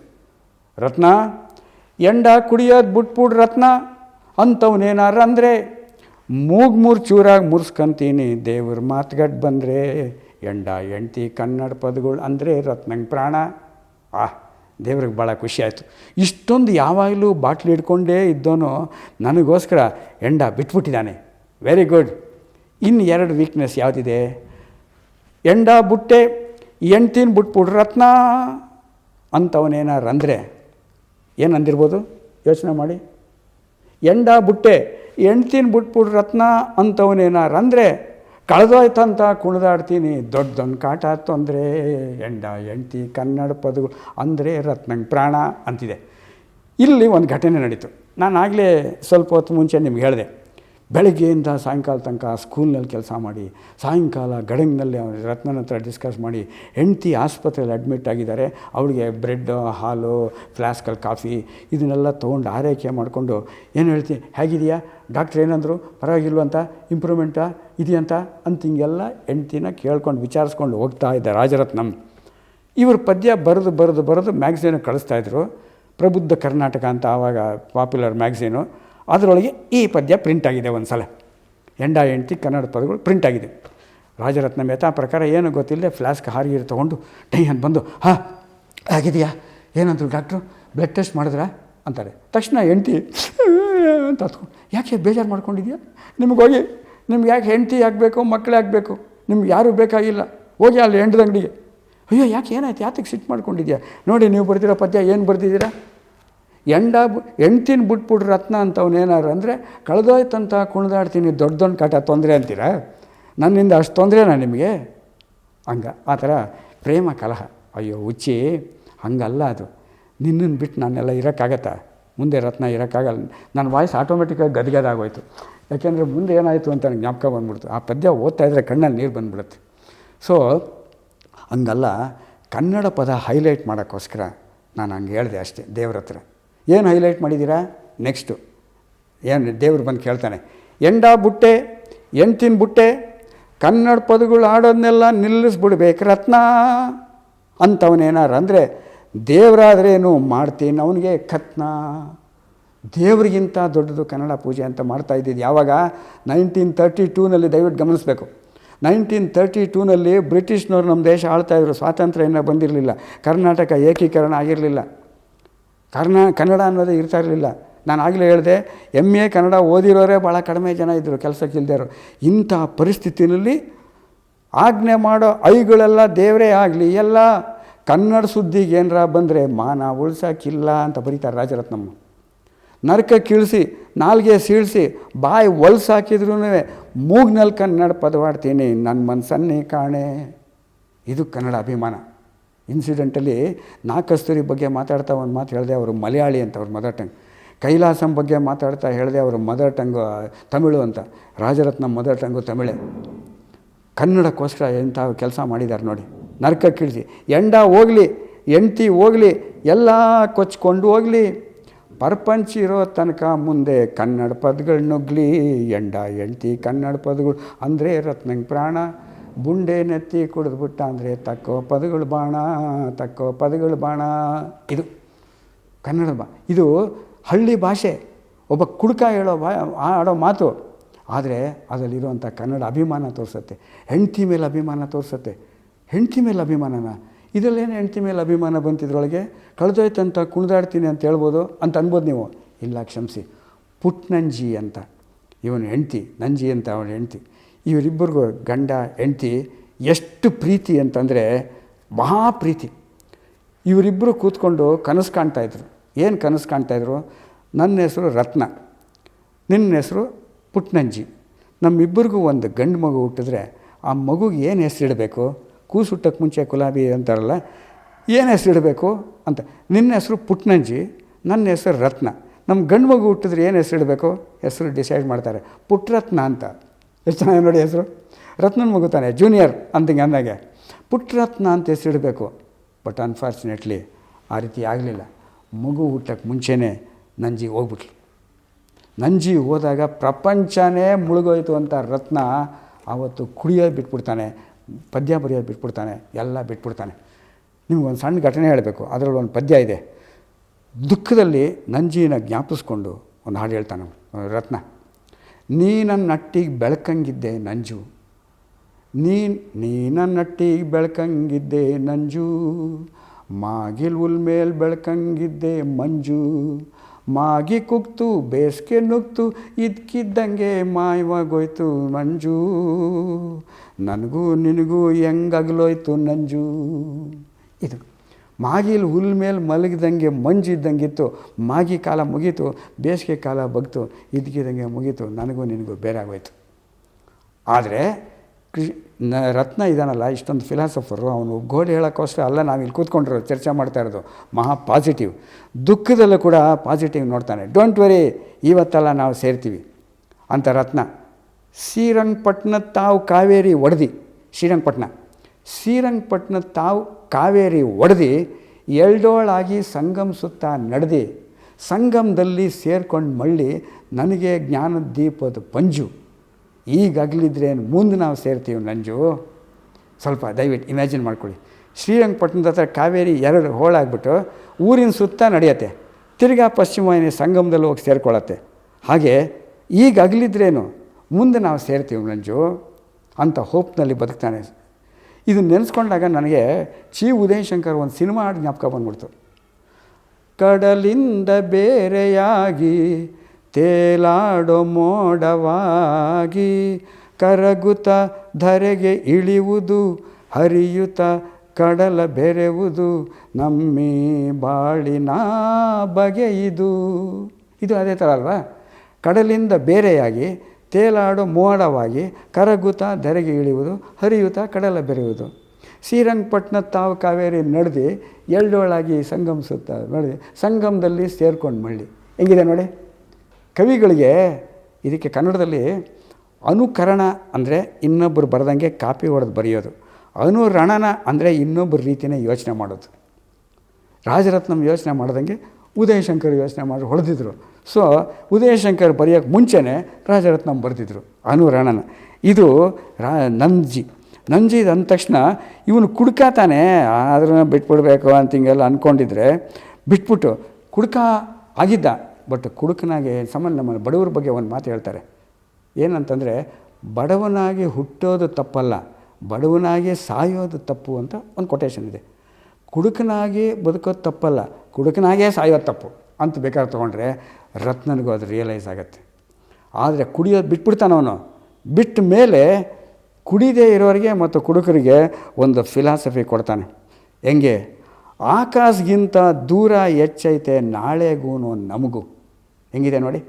ರತ್ನ, ಎಂಡ ಕುಡಿಯೋದು ಬಿಟ್ಬಿಡ್ ರತ್ನ, ಅಂಥವನೇನಾರ ಅಂದರೆ, ಮೂಗು ಮೂರು ಚೂರಾಗಿ ಮುರ್ಸ್ಕೊಂತೀನಿ, ದೇವ್ರ ಮಾತುಗಟ್ಟು ಬಂದರೆ, ಎಂಡ ಎಂಟಿ ಕನ್ನಡ ಪದಗಳು ಅಂದರೆ ರತ್ನಂಗೆ ಪ್ರಾಣ. ಆ ದೇವ್ರಿಗೆ ಭಾಳ ಖುಷಿ ಆಯಿತು. ಇಷ್ಟೊಂದು ಯಾವಾಗಲೂ ಬಾಟ್ಲಿ ಹಿಡ್ಕೊಂಡೇ ಇದ್ದೋನು ನನಗೋಸ್ಕರ, ಎಂಡ ಬಿಟ್ಬಿಟ್ಟಿದ್ದಾನೆ ವೆರಿ ಗುಡ್ ಇನ್ನು ಎರಡು ವೀಕ್ನೆಸ್ ಯಾವುದಿದೆ? ಎಂಡ ಬುಟ್ಟೆ ಎಂಟಿನ ಬಿಟ್ಬಿಟ್ರು ರತ್ನ. ಅಂತವನೇನಾರು ಅಂದರೆ, ಏನು ಅಂದಿರ್ಬೋದು? ಯೋಚನೆ ಮಾಡಿ. ಎಂಡ ಬುಟ್ಟೆ ಎಂಟಿನ ಬಿಟ್ಬಿಟ್ರು ರತ್ನ. ಅಂತವನೇನಾರು ಅಂದರೆ ಕಳೆದೋಯ್ತಂತ ಕುಣಿದಾಡ್ತೀನಿ, ದೊಡ್ಡದೊಂದು ಕಾಟ ತೊಂದರೆ ಎಂಡ ಎಂಟಿ ಕನ್ನಡ ಪದಗಳು, ಅಂದರೆ ರತ್ನಂಗೆ ಪ್ರಾಣ ಅಂತಿದೆ. ಇಲ್ಲಿ ಒಂದು ಘಟನೆ ನಡೀತು. ನಾನು ಆಗಲೇ ಸ್ವಲ್ಪ ಹೊತ್ತು ಮುಂಚೆ ನಿಮ್ಗೆ ಹೇಳಿದೆ. ಬೆಳಗ್ಗೆಯಿಂದ ಸಾಯಂಕಾಲ ತನಕ ಸ್ಕೂಲ್ನಲ್ಲಿ ಕೆಲಸ ಮಾಡಿ, ಸಾಯಂಕಾಲ ಗಡಂಗ್ನಲ್ಲಿ ಅವನ ರತ್ನನ ಹತ್ರ ಡಿಸ್ಕಸ್ ಮಾಡಿ, ಹೆಂಡ್ತಿ ಆಸ್ಪತ್ರೆಯಲ್ಲಿ ಅಡ್ಮಿಟ್ ಆಗಿದ್ದಾರೆ, ಅವಳಿಗೆ ಬ್ರೆಡ್ ಹಾಲು ಫ್ಲಾಸ್ಕಲ್ಲಿ ಕಾಫಿ ಇದನ್ನೆಲ್ಲ ತೊಗೊಂಡು ಆರೈಕೆ ಮಾಡಿಕೊಂಡು ಏನು ಹೇಳ್ತೀನಿ ಹೇಗಿದೆಯಾ ಡಾಕ್ಟ್ರ್ ಏನಂದರು? ಪರವಾಗಿಲ್ವಂತ ಇಂಪ್ರೂವ್ಮೆಂಟಾ ಇದೆಯಂತ ಅಂತ? ಹಿಂಗೆಲ್ಲ ಹೆಂಡ್ತಿನ ಕೇಳ್ಕೊಂಡು ವಿಚಾರಿಸ್ಕೊಂಡು ಹೋಗ್ತಾ ಇದ್ದ ರಾಜರತ್ನಂ. ಇವರು ಪದ್ಯ ಬರೆದು ಬರೆದು ಬರೆದು ಮ್ಯಾಗ್ಝೀನಿಗೆ ಕಳಿಸ್ತಾಯಿದ್ರು ಪ್ರಬುದ್ಧ ಕರ್ನಾಟಕ ಅಂತ ಆವಾಗ ಪಾಪ್ಯುಲರ್ ಮ್ಯಾಗ್ಝೀನು ಅದರೊಳಗೆ ಈ ಪದ್ಯ ಪ್ರಿಂಟ್ ಆಗಿದೆ ಒಂದು ಸಲ ಎಂಡ ಎಂಟಿ ಕನ್ನಡ ಪದಗಳು ಪ್ರಿಂಟ್ ಆಗಿದೆ. ರಾಜರತ್ನ ಮೆಹತಾ ಪ್ರಕಾರ ಏನು ಗೊತ್ತಿಲ್ಲದೆ ಫ್ಲಾಸ್ಕ್ ಹಾರಿಗಿರಿ ತೊಗೊಂಡು ಟೈ ಅಂತ ಬಂದು, ಹಾಂ, ಆಗಿದೆಯಾ? ಏನಂದ್ರು ಡಾಕ್ಟ್ರು ಬ್ಲಡ್ ಟೆಸ್ಟ್ ಮಾಡಿದ್ರಾ? ಅಂತಾರೆ. ತಕ್ಷಣ ಹೆಂಡ್ತಿ ಅಂತ ಹತ್ಕೊಂಡು ಯಾಕೆ ಬೇಜಾರು ಮಾಡ್ಕೊಂಡಿದ್ಯಾ? ನಿಮ್ಗೆ ಹೋಗಿ, ನಿಮ್ಗೆ ಯಾಕೆ ಹೆಂಡ್ತಿ ಆಗಬೇಕು ಮಕ್ಕಳೇ ಆಗಬೇಕು? ನಿಮ್ಗೆ ಯಾರೂ ಬೇಕಾಗಿಲ್ಲ. ಹೋಗಿ ಅಲ್ಲಿ ಹೆಂಡದ ಅಂಗಡಿಗೆ. ಅಯ್ಯೋ, ಯಾಕೆ ಏನಾಯ್ತು? ಯಾತಕ್ಕೆ ಸಿಟ್ಟು ಮಾಡ್ಕೊಂಡಿದ್ಯಾ? ನೋಡಿ ನೀವು ಬರ್ದಿರೋ ಪದ್ಯ ಏನು ಬರ್ದಿದ್ದೀರಾ? ಎಂಡ ಎಂಟಿನ ಬಿಟ್ಬಿಟ್ರು ರತ್ನ ಅಂತವನೇನಾರು ಅಂದರೆ, ಕಳೆದೋಯ್ತಂತ ಕುಣಿದಾಡ್ತೀನಿ ದೊಡ್ಡ ದೊಡ್ಡ ಕಾಟ, ತೊಂದರೆ ಅಂತೀರಾ? ನನ್ನಿಂದ ಅಷ್ಟು ತೊಂದರೆನಾ ನಿಮಗೆ? ಹಂಗ, ಆ ಥರ ಪ್ರೇಮ ಕಲಹ. ಅಯ್ಯೋ ಉಚ್ಚಿ ಹಂಗಲ್ಲ ಅದು. ನಿನ್ನನ್ನು ಬಿಟ್ಟು ನಾನೆಲ್ಲ ಇರೋಕ್ಕಾಗತ್ತಾ? ಮುಂದೆ ರತ್ನ ಇರೋಕ್ಕಾಗಲ್ಲ ನನ್ನ ವಾಯ್ಸ್ ಆಟೋಮೆಟಿಕ್ಕಾಗಿ ಗದ್ಗದಾಗೋಯ್ತು. ಯಾಕೆಂದರೆ ಮುಂದೆ ಏನಾಯಿತು ಅಂತ ನನಗೆ ಜ್ಞಾಪಕ ಬಂದ್ಬಿಡ್ತು. ಆ ಪದ್ಯ ಓದ್ತಾ ಇದ್ದರೆ ಕಣ್ಣಲ್ಲಿ ನೀರು ಬಂದ್ಬಿಡುತ್ತೆ. ಸೊ ಹಂಗಲ್ಲ, ಕನ್ನಡ ಪದ ಹೈಲೈಟ್ ಮಾಡೋಕ್ಕೋಸ್ಕರ ನಾನು ಹಂಗೆ ಹೇಳಿದೆ ಅಷ್ಟೇ, ದೇವ್ರ ಹತ್ರ. ಏನು ಹೈಲೈಟ್ ಮಾಡಿದ್ದೀರಾ? ನೆಕ್ಸ್ಟು ಏನು ದೇವರು ಬಂದು ಕೇಳ್ತಾನೆ. ಎಂಡ ಬುಟ್ಟೆ, ಎಂಟಿನ ಬುಟ್ಟೆ, ಕನ್ನಡ ಪದಗಳು ಆಡೋದನ್ನೆಲ್ಲ ನಿಲ್ಲಿಸ್ಬಿಡ್ಬೇಕು ರತ್ನ ಅಂಥವನೇನಾರು ಅಂದರೆ ದೇವರಾದ್ರೇನು ಮಾಡ್ತೀನಿ ಅವನಿಗೆ ಕತ್ನ? ದೇವರಿಗಿಂತ ದೊಡ್ಡದು ಕನ್ನಡ ಪೂಜೆ ಅಂತ ಮಾಡ್ತಾ ಇದ್ದಿದ್ದು ಯಾವಾಗ? ನೈನ್ಟೀನ್ ತರ್ಟಿ ಟೂನಲ್ಲಿ ದಯವಿಟ್ಟು ಗಮನಿಸಬೇಕು. ನೈನ್ಟೀನ್ ತರ್ಟಿ ಟೂನಲ್ಲಿ ಬ್ರಿಟಿಷ್ನವ್ರು ನಮ್ಮ ದೇಶ ಆಳ್ತಾಯಿದ್ರು ಸ್ವಾತಂತ್ರ್ಯ ಇನ್ನೂ ಬಂದಿರಲಿಲ್ಲ. ಕರ್ನಾಟಕ ಏಕೀಕರಣ ಆಗಿರಲಿಲ್ಲ. ಕರ್ನಾ ಕನ್ನಡ ಅನ್ನೋದೇ ಇರ್ತಾ ಇರಲಿಲ್ಲ ನಾನು ಆಗಲೇ ಹೇಳಿದೆ ಎಂ ಎ ಕನ್ನಡ ಓದಿರೋರೇ ಭಾಳ ಕಡಿಮೆ ಜನ ಇದ್ದರು ಕೆಲಸಕ್ಕೆ ಇಲ್ದೇರು ಇಂಥ ಪರಿಸ್ಥಿತಿನಲ್ಲಿ ಆಜ್ಞೆ ಮಾಡೋ ಐಗಳೆಲ್ಲ ದೇವರೇ ಆಗಲಿ, ಎಲ್ಲ ಕನ್ನಡ ಸುದ್ದಿಗೆ ಏನರ ಬಂದರೆ ಮಾನ ಉಳ್ಸೋಕ್ಕಿಲ್ಲ ಅಂತ ಬರೀತಾರೆ ರಾಜರತ್ನಮ್ಮ. ನರಕ ಕೀಳಿಸಿ, ನಾಲ್ಗೆ ಸೀಳಿಸಿ, ಬಾಯಿ ಒಲ್ಸಾಕಿದ್ರೂ ಮೂಗ್ನಲ್ಲಿ ಕನ್ನಡ ಪದವಾಡ್ತೀನಿ ನನ್ನ ಮನಸ್ಸನ್ನೇ ಕಾಣೆ. ಇದು ಕನ್ನಡ ಅಭಿಮಾನ. ಇನ್ಸಿಡೆಂಟಲ್ಲಿ ನಾಕಸ್ತೂರಿ ಬಗ್ಗೆ ಮಾತಾಡ್ತಾ ಒಂದು ಮಾತು ಹೇಳಿದೆ ಅವರು ಮಲಯಾಳಿ ಅಂತ ಅವ್ರ ಮದರ್ ಟಂಗ್ ಕೈಲಾಸಂ ಬಗ್ಗೆ ಮಾತಾಡ್ತಾ ಹೇಳಿದೆ ಅವರು ಮದರ್ ಟಂಗು ತಮಿಳು ಅಂತ. ರಾಜರತ್ನ ಮದರ್ ಟಂಗು ತಮಿಳೇ. ಕನ್ನಡಕ್ಕೋಸ್ಕರ ಎಂಥ ಕೆಲಸ ಮಾಡಿದ್ದಾರೆ ನೋಡಿ. ನರ್ಕ ಕೀಳಿಸಿ. ಎಂಡ ಹೋಗಲಿ, ಎಂಟಿ ಹೋಗಲಿ, ಎಲ್ಲ ಕೊಚ್ಕೊಂಡು ಹೋಗಲಿ. ಪ್ರಪಂಚ ಇರೋ ತನಕ ಮುಂದೆ ಕನ್ನಡ ಪದಗಳು ನುಗ್ಲಿ. ಎಂಡ, ಎಂಟಿ ಕನ್ನಡ ಪದಗಳು. ಅಂದರೆ ರತ್ನಂಗೆ ಪ್ರಾಣ. ಬುಂಡೆ ನೆತ್ತಿ ಕುಡಿದ್ಬಿಟ್ಟ ಅಂದರೆ ತಕ್ಕೋ ಪದಗಳು ಬಾಣ, ತಕ್ಕೋ ಪದಗಳು ಬಾಣ. ಇದು ಕನ್ನಡ ಬಾ, ಇದು ಹಳ್ಳಿ ಭಾಷೆ. ಒಬ್ಬ ಕುಡ್ಕ ಹೇಳೋ ಬಾ, ಆಡೋ ಮಾತು. ಆದರೆ ಅದರಲ್ಲಿರುವಂಥ ಕನ್ನಡ ಅಭಿಮಾನ ತೋರಿಸುತ್ತೆ. ಹೆಂಡತಿ ಮೇಲೆ ಅಭಿಮಾನ ತೋರಿಸುತ್ತೆ. ಹೆಂಡತಿ ಮೇಲೆ ಅಭಿಮಾನನ. ಇದರಲ್ಲೇನು ಹೆಂಡತಿ ಮೇಲೆ ಅಭಿಮಾನ ಬಂತಿದ್ರೊಳಗೆ? ಕಳೆದೋಯ್ತಂತ ಕುಣಿದಾಡ್ತೀನಿ ಅಂತ ಹೇಳ್ಬೋದು ಅಂತ ಅನ್ಬೋದು ನೀವು. ಇಲ್ಲ, ಕ್ಷಮಿಸಿ. ಪುಟ್ನಂಜಿ ಅಂತ. ಇವನು ಹೆಂಡತಿ, ನಂಜಿ ಅಂತ ಅವನು ಹೆಂಡ್ತಿ. ಇವರಿಬ್ಬರಿಗೂ ಗಂಡ, ಹೆಂಡ್ತಿ, ಎಷ್ಟು ಪ್ರೀತಿ ಅಂತಂದರೆ ಮಹಾ ಪ್ರೀತಿ ಇವರಿಬ್ಬರು ಕೂತ್ಕೊಂಡು ಕನಸು ಕಾಣ್ತಾಯಿದ್ರು ಏನು ಕನಸು ಕಾಣ್ತಾಯಿದ್ರು ನನ್ನ ಹೆಸರು ರತ್ನ, ನಿನ್ನ ಹೆಸರು ಪುಟ್ನಂಜಿ. ನಮ್ಮಿಬ್ಬರಿಗೂ ಒಂದು ಗಂಡು ಮಗು ಹುಟ್ಟಿದ್ರೆ ಆ ಮಗುಗೆ ಏನು ಹೆಸರಿಡಬೇಕು ಕೂಸು ಹುಟ್ಟಕ್ಕೆ ಮುಂಚೆ ಗುಲಾಬಿ ಅಂತಾರಲ್ಲ, ಏನು ಹೆಸರಿಡಬೇಕು ಅಂತ. ನಿನ್ನ ಹೆಸರು ಪುಟ್ನಂಜಿ, ನನ್ನ ಹೆಸರು ರತ್ನ. ನಮ್ಮ ಗಂಡು ಮಗು ಹುಟ್ಟಿದ್ರೆ ಏನು ಹೆಸರಿಡಬೇಕು ಹೆಸರು ಡಿಸೈಡ್ ಮಾಡ್ತಾರೆ. ಪುಟ್ರತ್ನ ಅಂತ. ಎಷ್ಟು ಚೆನ್ನಾಗಿ ನೋಡಿ ಹೆಸರು? ರತ್ನನ ಮಗು ತಾನೆ ಜೂನಿಯರ್ ಅಂತಿಂಗೆ ಅಂದಾಗೆ. ಪುಟ್ರತ್ನ ಅಂತ ಹೆಸರು ಇಡಬೇಕು. ಬಟ್ ಅನ್ಫಾರ್ಚುನೇಟ್ಲಿ ಆ ರೀತಿ ಆಗಲಿಲ್ಲ. ಮಗು ಹುಟ್ಟಕ್ಕೆ ಮುಂಚೆನೇ ನಂಜಿ ಹೋಗ್ಬಿಟ್ಲು. ನಂಜಿ ಹೋದಾಗ ಪ್ರಪಂಚನೇ ಮುಳುಗೋಯ್ತು ಅಂತ ರತ್ನ ಆವತ್ತು ಕುಡಿಯೋದು ಬಿಟ್ಬಿಡ್ತಾನೆ, ಪದ್ಯ ಬರೆಯೋದು ಬಿಟ್ಬಿಡ್ತಾನೆ, ಎಲ್ಲ ಬಿಟ್ಬಿಡ್ತಾನೆ. ನಿಮಗೊಂದು ಸಣ್ಣ ಘಟನೆ ಹೇಳಬೇಕು. ಅದರಲ್ಲಿ ಒಂದು ಪದ್ಯ ಇದೆ. ದುಃಖದಲ್ಲಿ ನಂಜಿನ ಜ್ಞಾಪಿಸ್ಕೊಂಡು ಒಂದು ಹಾಡು ಹೇಳ್ತಾನೆ ರತ್ನ. ನೀ ನನ್ನ ನಟ್ಟಿಗೆ ಬೆಳಕಂಗಿದ್ದೆ ನಂಜು. ನೀ ನೀ ನನ್ನ ನಟ್ಟಿಗೆ ಬೆಳಕಂಗಿದ್ದೆ ನಂಜು. ಮಾಗಿಲ್ ಉಲ್ ಮೇಲೆ ಬೆಳಕಂಗಿದ್ದೆ ಮಂಜು. ಮಾಗಿ ಕುಕ್ತು ಬೇಸಿಗೆ ನುಗ್ತು, ಇದ್ಕಿದ್ದಂಗೆ ಮಾಯವಾಗೋಯ್ತು ಮಂಜು ನನಗೂ ನಿನಗೂ ಹೆಂಗಾಗ್ಲೋಯ್ತು ನಂಜು. ಇದು. ಮಾಗಿಲ್ ಹುಲ್ ಮೇಲೆ ಮಲಗಿದಂಗೆ ಮಂಜು ಇದ್ದಂಗಿತ್ತು ಮಾಗಿ ಕಾಲ ಮುಗೀತು, ಬೇಸಿಗೆ ಕಾಲ ಬಗ್ತು, ಇದ್ಕಿದಂಗೆ ಮುಗೀತು, ನನಗೂ ನಿನಗೂ ಬೇರೆ ಆಗೋಯ್ತು. ಆದರೆ ಕೃಷಿ ರತ್ನ ಇದಾನಲ್ಲ, ಇಷ್ಟೊಂದು ಫಿಲಾಸಫರು ಅವನು ಗೋಡೆ ಹೇಳೋಕ್ಕೋಸ್ಕರ ಅಲ್ಲ ನಾವು ಇಲ್ಲಿ ಕೂತ್ಕೊಂಡಿರೋ ಚರ್ಚೆ ಮಾಡ್ತಾ ಇರೋದು. ಮಹಾ ಪಾಸಿಟಿವ್ ದುಃಖದಲ್ಲೂ ಕೂಡ ಪಾಸಿಟಿವ್ ನೋಡ್ತಾನೆ. ಡೋಂಟ್ ವರಿ ಇವತ್ತೆಲ್ಲ ನಾವು ಸೇರ್ತೀವಿ. ಅಂತ ರತ್ನ. ಶ್ರೀರಂಗಪಟ್ಟಣ ತಾವು ಕಾವೇರಿ ಒಡೆದಿ. ಶ್ರೀರಂಗಪಟ್ಟಣ ಶ್ರೀರಂಗಪಟ್ಟಣ ತಾವು ಕಾವೇರಿ ಒಡೆದು ಎಳ್ಡೋಳಾಗಿ ಸಂಗಮ್ ಸುತ್ತ ನಡೆದು ಸಂಗಮದಲ್ಲಿ ಸೇರ್ಕೊಂಡು ಮಳ್ಳಿ ನನಗೆ ಜ್ಞಾನದ ದೀಪದ ಪಂಜು. ಈಗ ಅಗಲಿದ್ರೆ ಮುಂದೆ ನಾವು ಸೇರ್ತೀವಿ ನಂಜು. ಸ್ವಲ್ಪ ದಯವಿಟ್ಟು ಇಮ್ಯಾಜಿನ್ ಮಾಡ್ಕೊಳ್ಳಿ. ಶ್ರೀರಂಗಪಟ್ಟಣದ ಹತ್ರ ಕಾವೇರಿ ಎರಡು ಹೋಳಾಗ್ಬಿಟ್ಟು ಊರಿನ ಸುತ್ತ ನಡೆಯತ್ತೆ. ತಿರ್ಗಾ ಪಶ್ಚಿಮ ವಾಹಿನಿ ಸಂಗಮದಲ್ಲಿ ಹೋಗಿ ಸೇರ್ಕೊಳ್ಳತ್ತೆ. ಹಾಗೆ ಈಗ ಅಗಲಿದ್ರೇನು ಮುಂದೆ ನಾವು ಸೇರ್ತೀವಿ ನಂಜು ಅಂತ ಹೋಪ್ನಲ್ಲಿ ಬದುಕ್ತಾನೆ ಇದು ನೆನೆಸ್ಕೊಂಡಾಗ ನನಗೆ ಚಿ ಉದಯಶಂಕರ್ ಒಂದು ಸಿನಿಮಾ ಹಾಡು ಜ್ಞಾಪಕ ಬಂದ್ಬಿಡ್ತು. ಕಡಲಿಂದ ಬೇರೆಯಾಗಿ, ತೇಲಾಡೋ ಮೋಡವಾಗಿ ಕರಗುತ ಧರೆಗೆ ಇಳಿಯುವುದು ಹರಿಯುತ ಕಡಲ ಬೆರೆವುದು, ನಮ್ಮಿ ಬಾಳಿನ ಬಗೆ ಇದು. ಇದು ಅದೇ ಥರ ಅಲ್ವಾ? ಕಡಲಿಂದ ಬೇರೆಯಾಗಿ ತೇಲಾಡೋ ಮೋಡವಾಗಿ ಕರಗುತ ಧರೆಗೆ ಇಳಿಯುವುದು ಹರಿಯುತ್ತಾ ಕಡಲ ಬೆರೆಯುವುದು. ಶ್ರೀರಂಗಪಟ್ಟಣ ತಾವು ಕಾವೇರಿ ನಡೆದು ಎಳ್ಳೋಳಾಗಿ ಸಂಗಮಿಸುತ್ತ ನಡೆದು ಸಂಗಮದಲ್ಲಿ ಸೇರ್ಕೊಂಡು ಮಳ್ಳಿ. ಹೆಂಗಿದೆ ನೋಡಿ? ಕವಿಗಳಿಗೆ ಇದಕ್ಕೆ ಕನ್ನಡದಲ್ಲಿ ಅನುಕರಣ ಅಂದರೆ ಇನ್ನೊಬ್ಬರು ಬರೆದಂಗೆ ಕಾಪಿ ಹೊಡೆದು ಬರೆಯೋದು. ಅನುರಣನ ಅಂದರೆ ಇನ್ನೊಬ್ಬರ ರೀತಿಯೇ ಯೋಚನೆ ಮಾಡೋದು. ರಾಜರತ್ನಂ ಯೋಚನೆ ಮಾಡ್ದಂಗೆ ಉದಯಶಂಕರ್ ಯೋಚನೆ ಮಾಡಿ ಹೊಡೆದಿದ್ರು. ಸೊ ಉದಯಶಂಕರ್ ಬರೆಯೋಕ್ಕೆ ಮುಂಚೆನೇ ರಾಜರತ್ನಂ ಬರೆದಿದ್ರು ಅನುರಣನ ಇದು ರಾ, ನಂಜಿ. ನಂಜಿ ಅಂದ ತಕ್ಷಣ ಇವನು ಕುಡ್ಕಾತಾನೆ ಆದ್ರೂ ಬಿಟ್ಬಿಡ್ಬೇಕು ಅಂತ ಹಿಂಗೆಲ್ಲ ಅಂದ್ಕೊಂಡಿದ್ರೆ ಬಿಟ್ಬಿಟ್ಟು ಕುಡ್ಕ ಆಗಿದ್ದ, ಬಟ್ ಕುಡುಕನಾಗೆ ಸಮಾನ ನಮ್ಮ ಬಡವರ ಬಗ್ಗೆ ಒಂದು ಮಾತು ಹೇಳ್ತಾರೆ. ಏನಂತಂದರೆ, ಬಡವನಾಗಿ ಹುಟ್ಟೋದು ತಪ್ಪಲ್ಲ, ಬಡವನಾಗಿ ಸಾಯೋದು ತಪ್ಪು ಅಂತ ಒಂದು ಕೊಟೇಶನ್ ಇದೆ. ಕುಡುಕನಾಗಿ ಬದುಕೋದು ತಪ್ಪಲ್ಲ. ಕುಡುಕನಾಗೇ ಸಾಯೋದು ತಪ್ಪು ಅಂತ ಬೇಕಾದ್ರೆ ತೊಗೊಂಡ್ರೆ ರತ್ನನಿಗೂ ಅದು ರಿಯಲೈಸ್ ಆಗುತ್ತೆ. ಆದರೆ ಕುಡಿಯೋದು ಬಿಟ್ಬಿಡ್ತಾನವನು ಬಿಟ್ಟ ಮೇಲೆ ಕುಡಿದೇ ಇರೋರಿಗೆ ಮತ್ತು ಕುಡುಕರಿಗೆ ಒಂದು ಫಿಲಾಸಫಿ ಕೊಡ್ತಾನೆ. ಹೆಂಗೆ? ಆಕಾಶಗಿಂತ ದೂರ ಹೆಚ್ಚೈತೆ ನಾಳೆಗೂನು ನಮಗೂ. ಹೆಂಗಿದೆ ನೋಡಿ?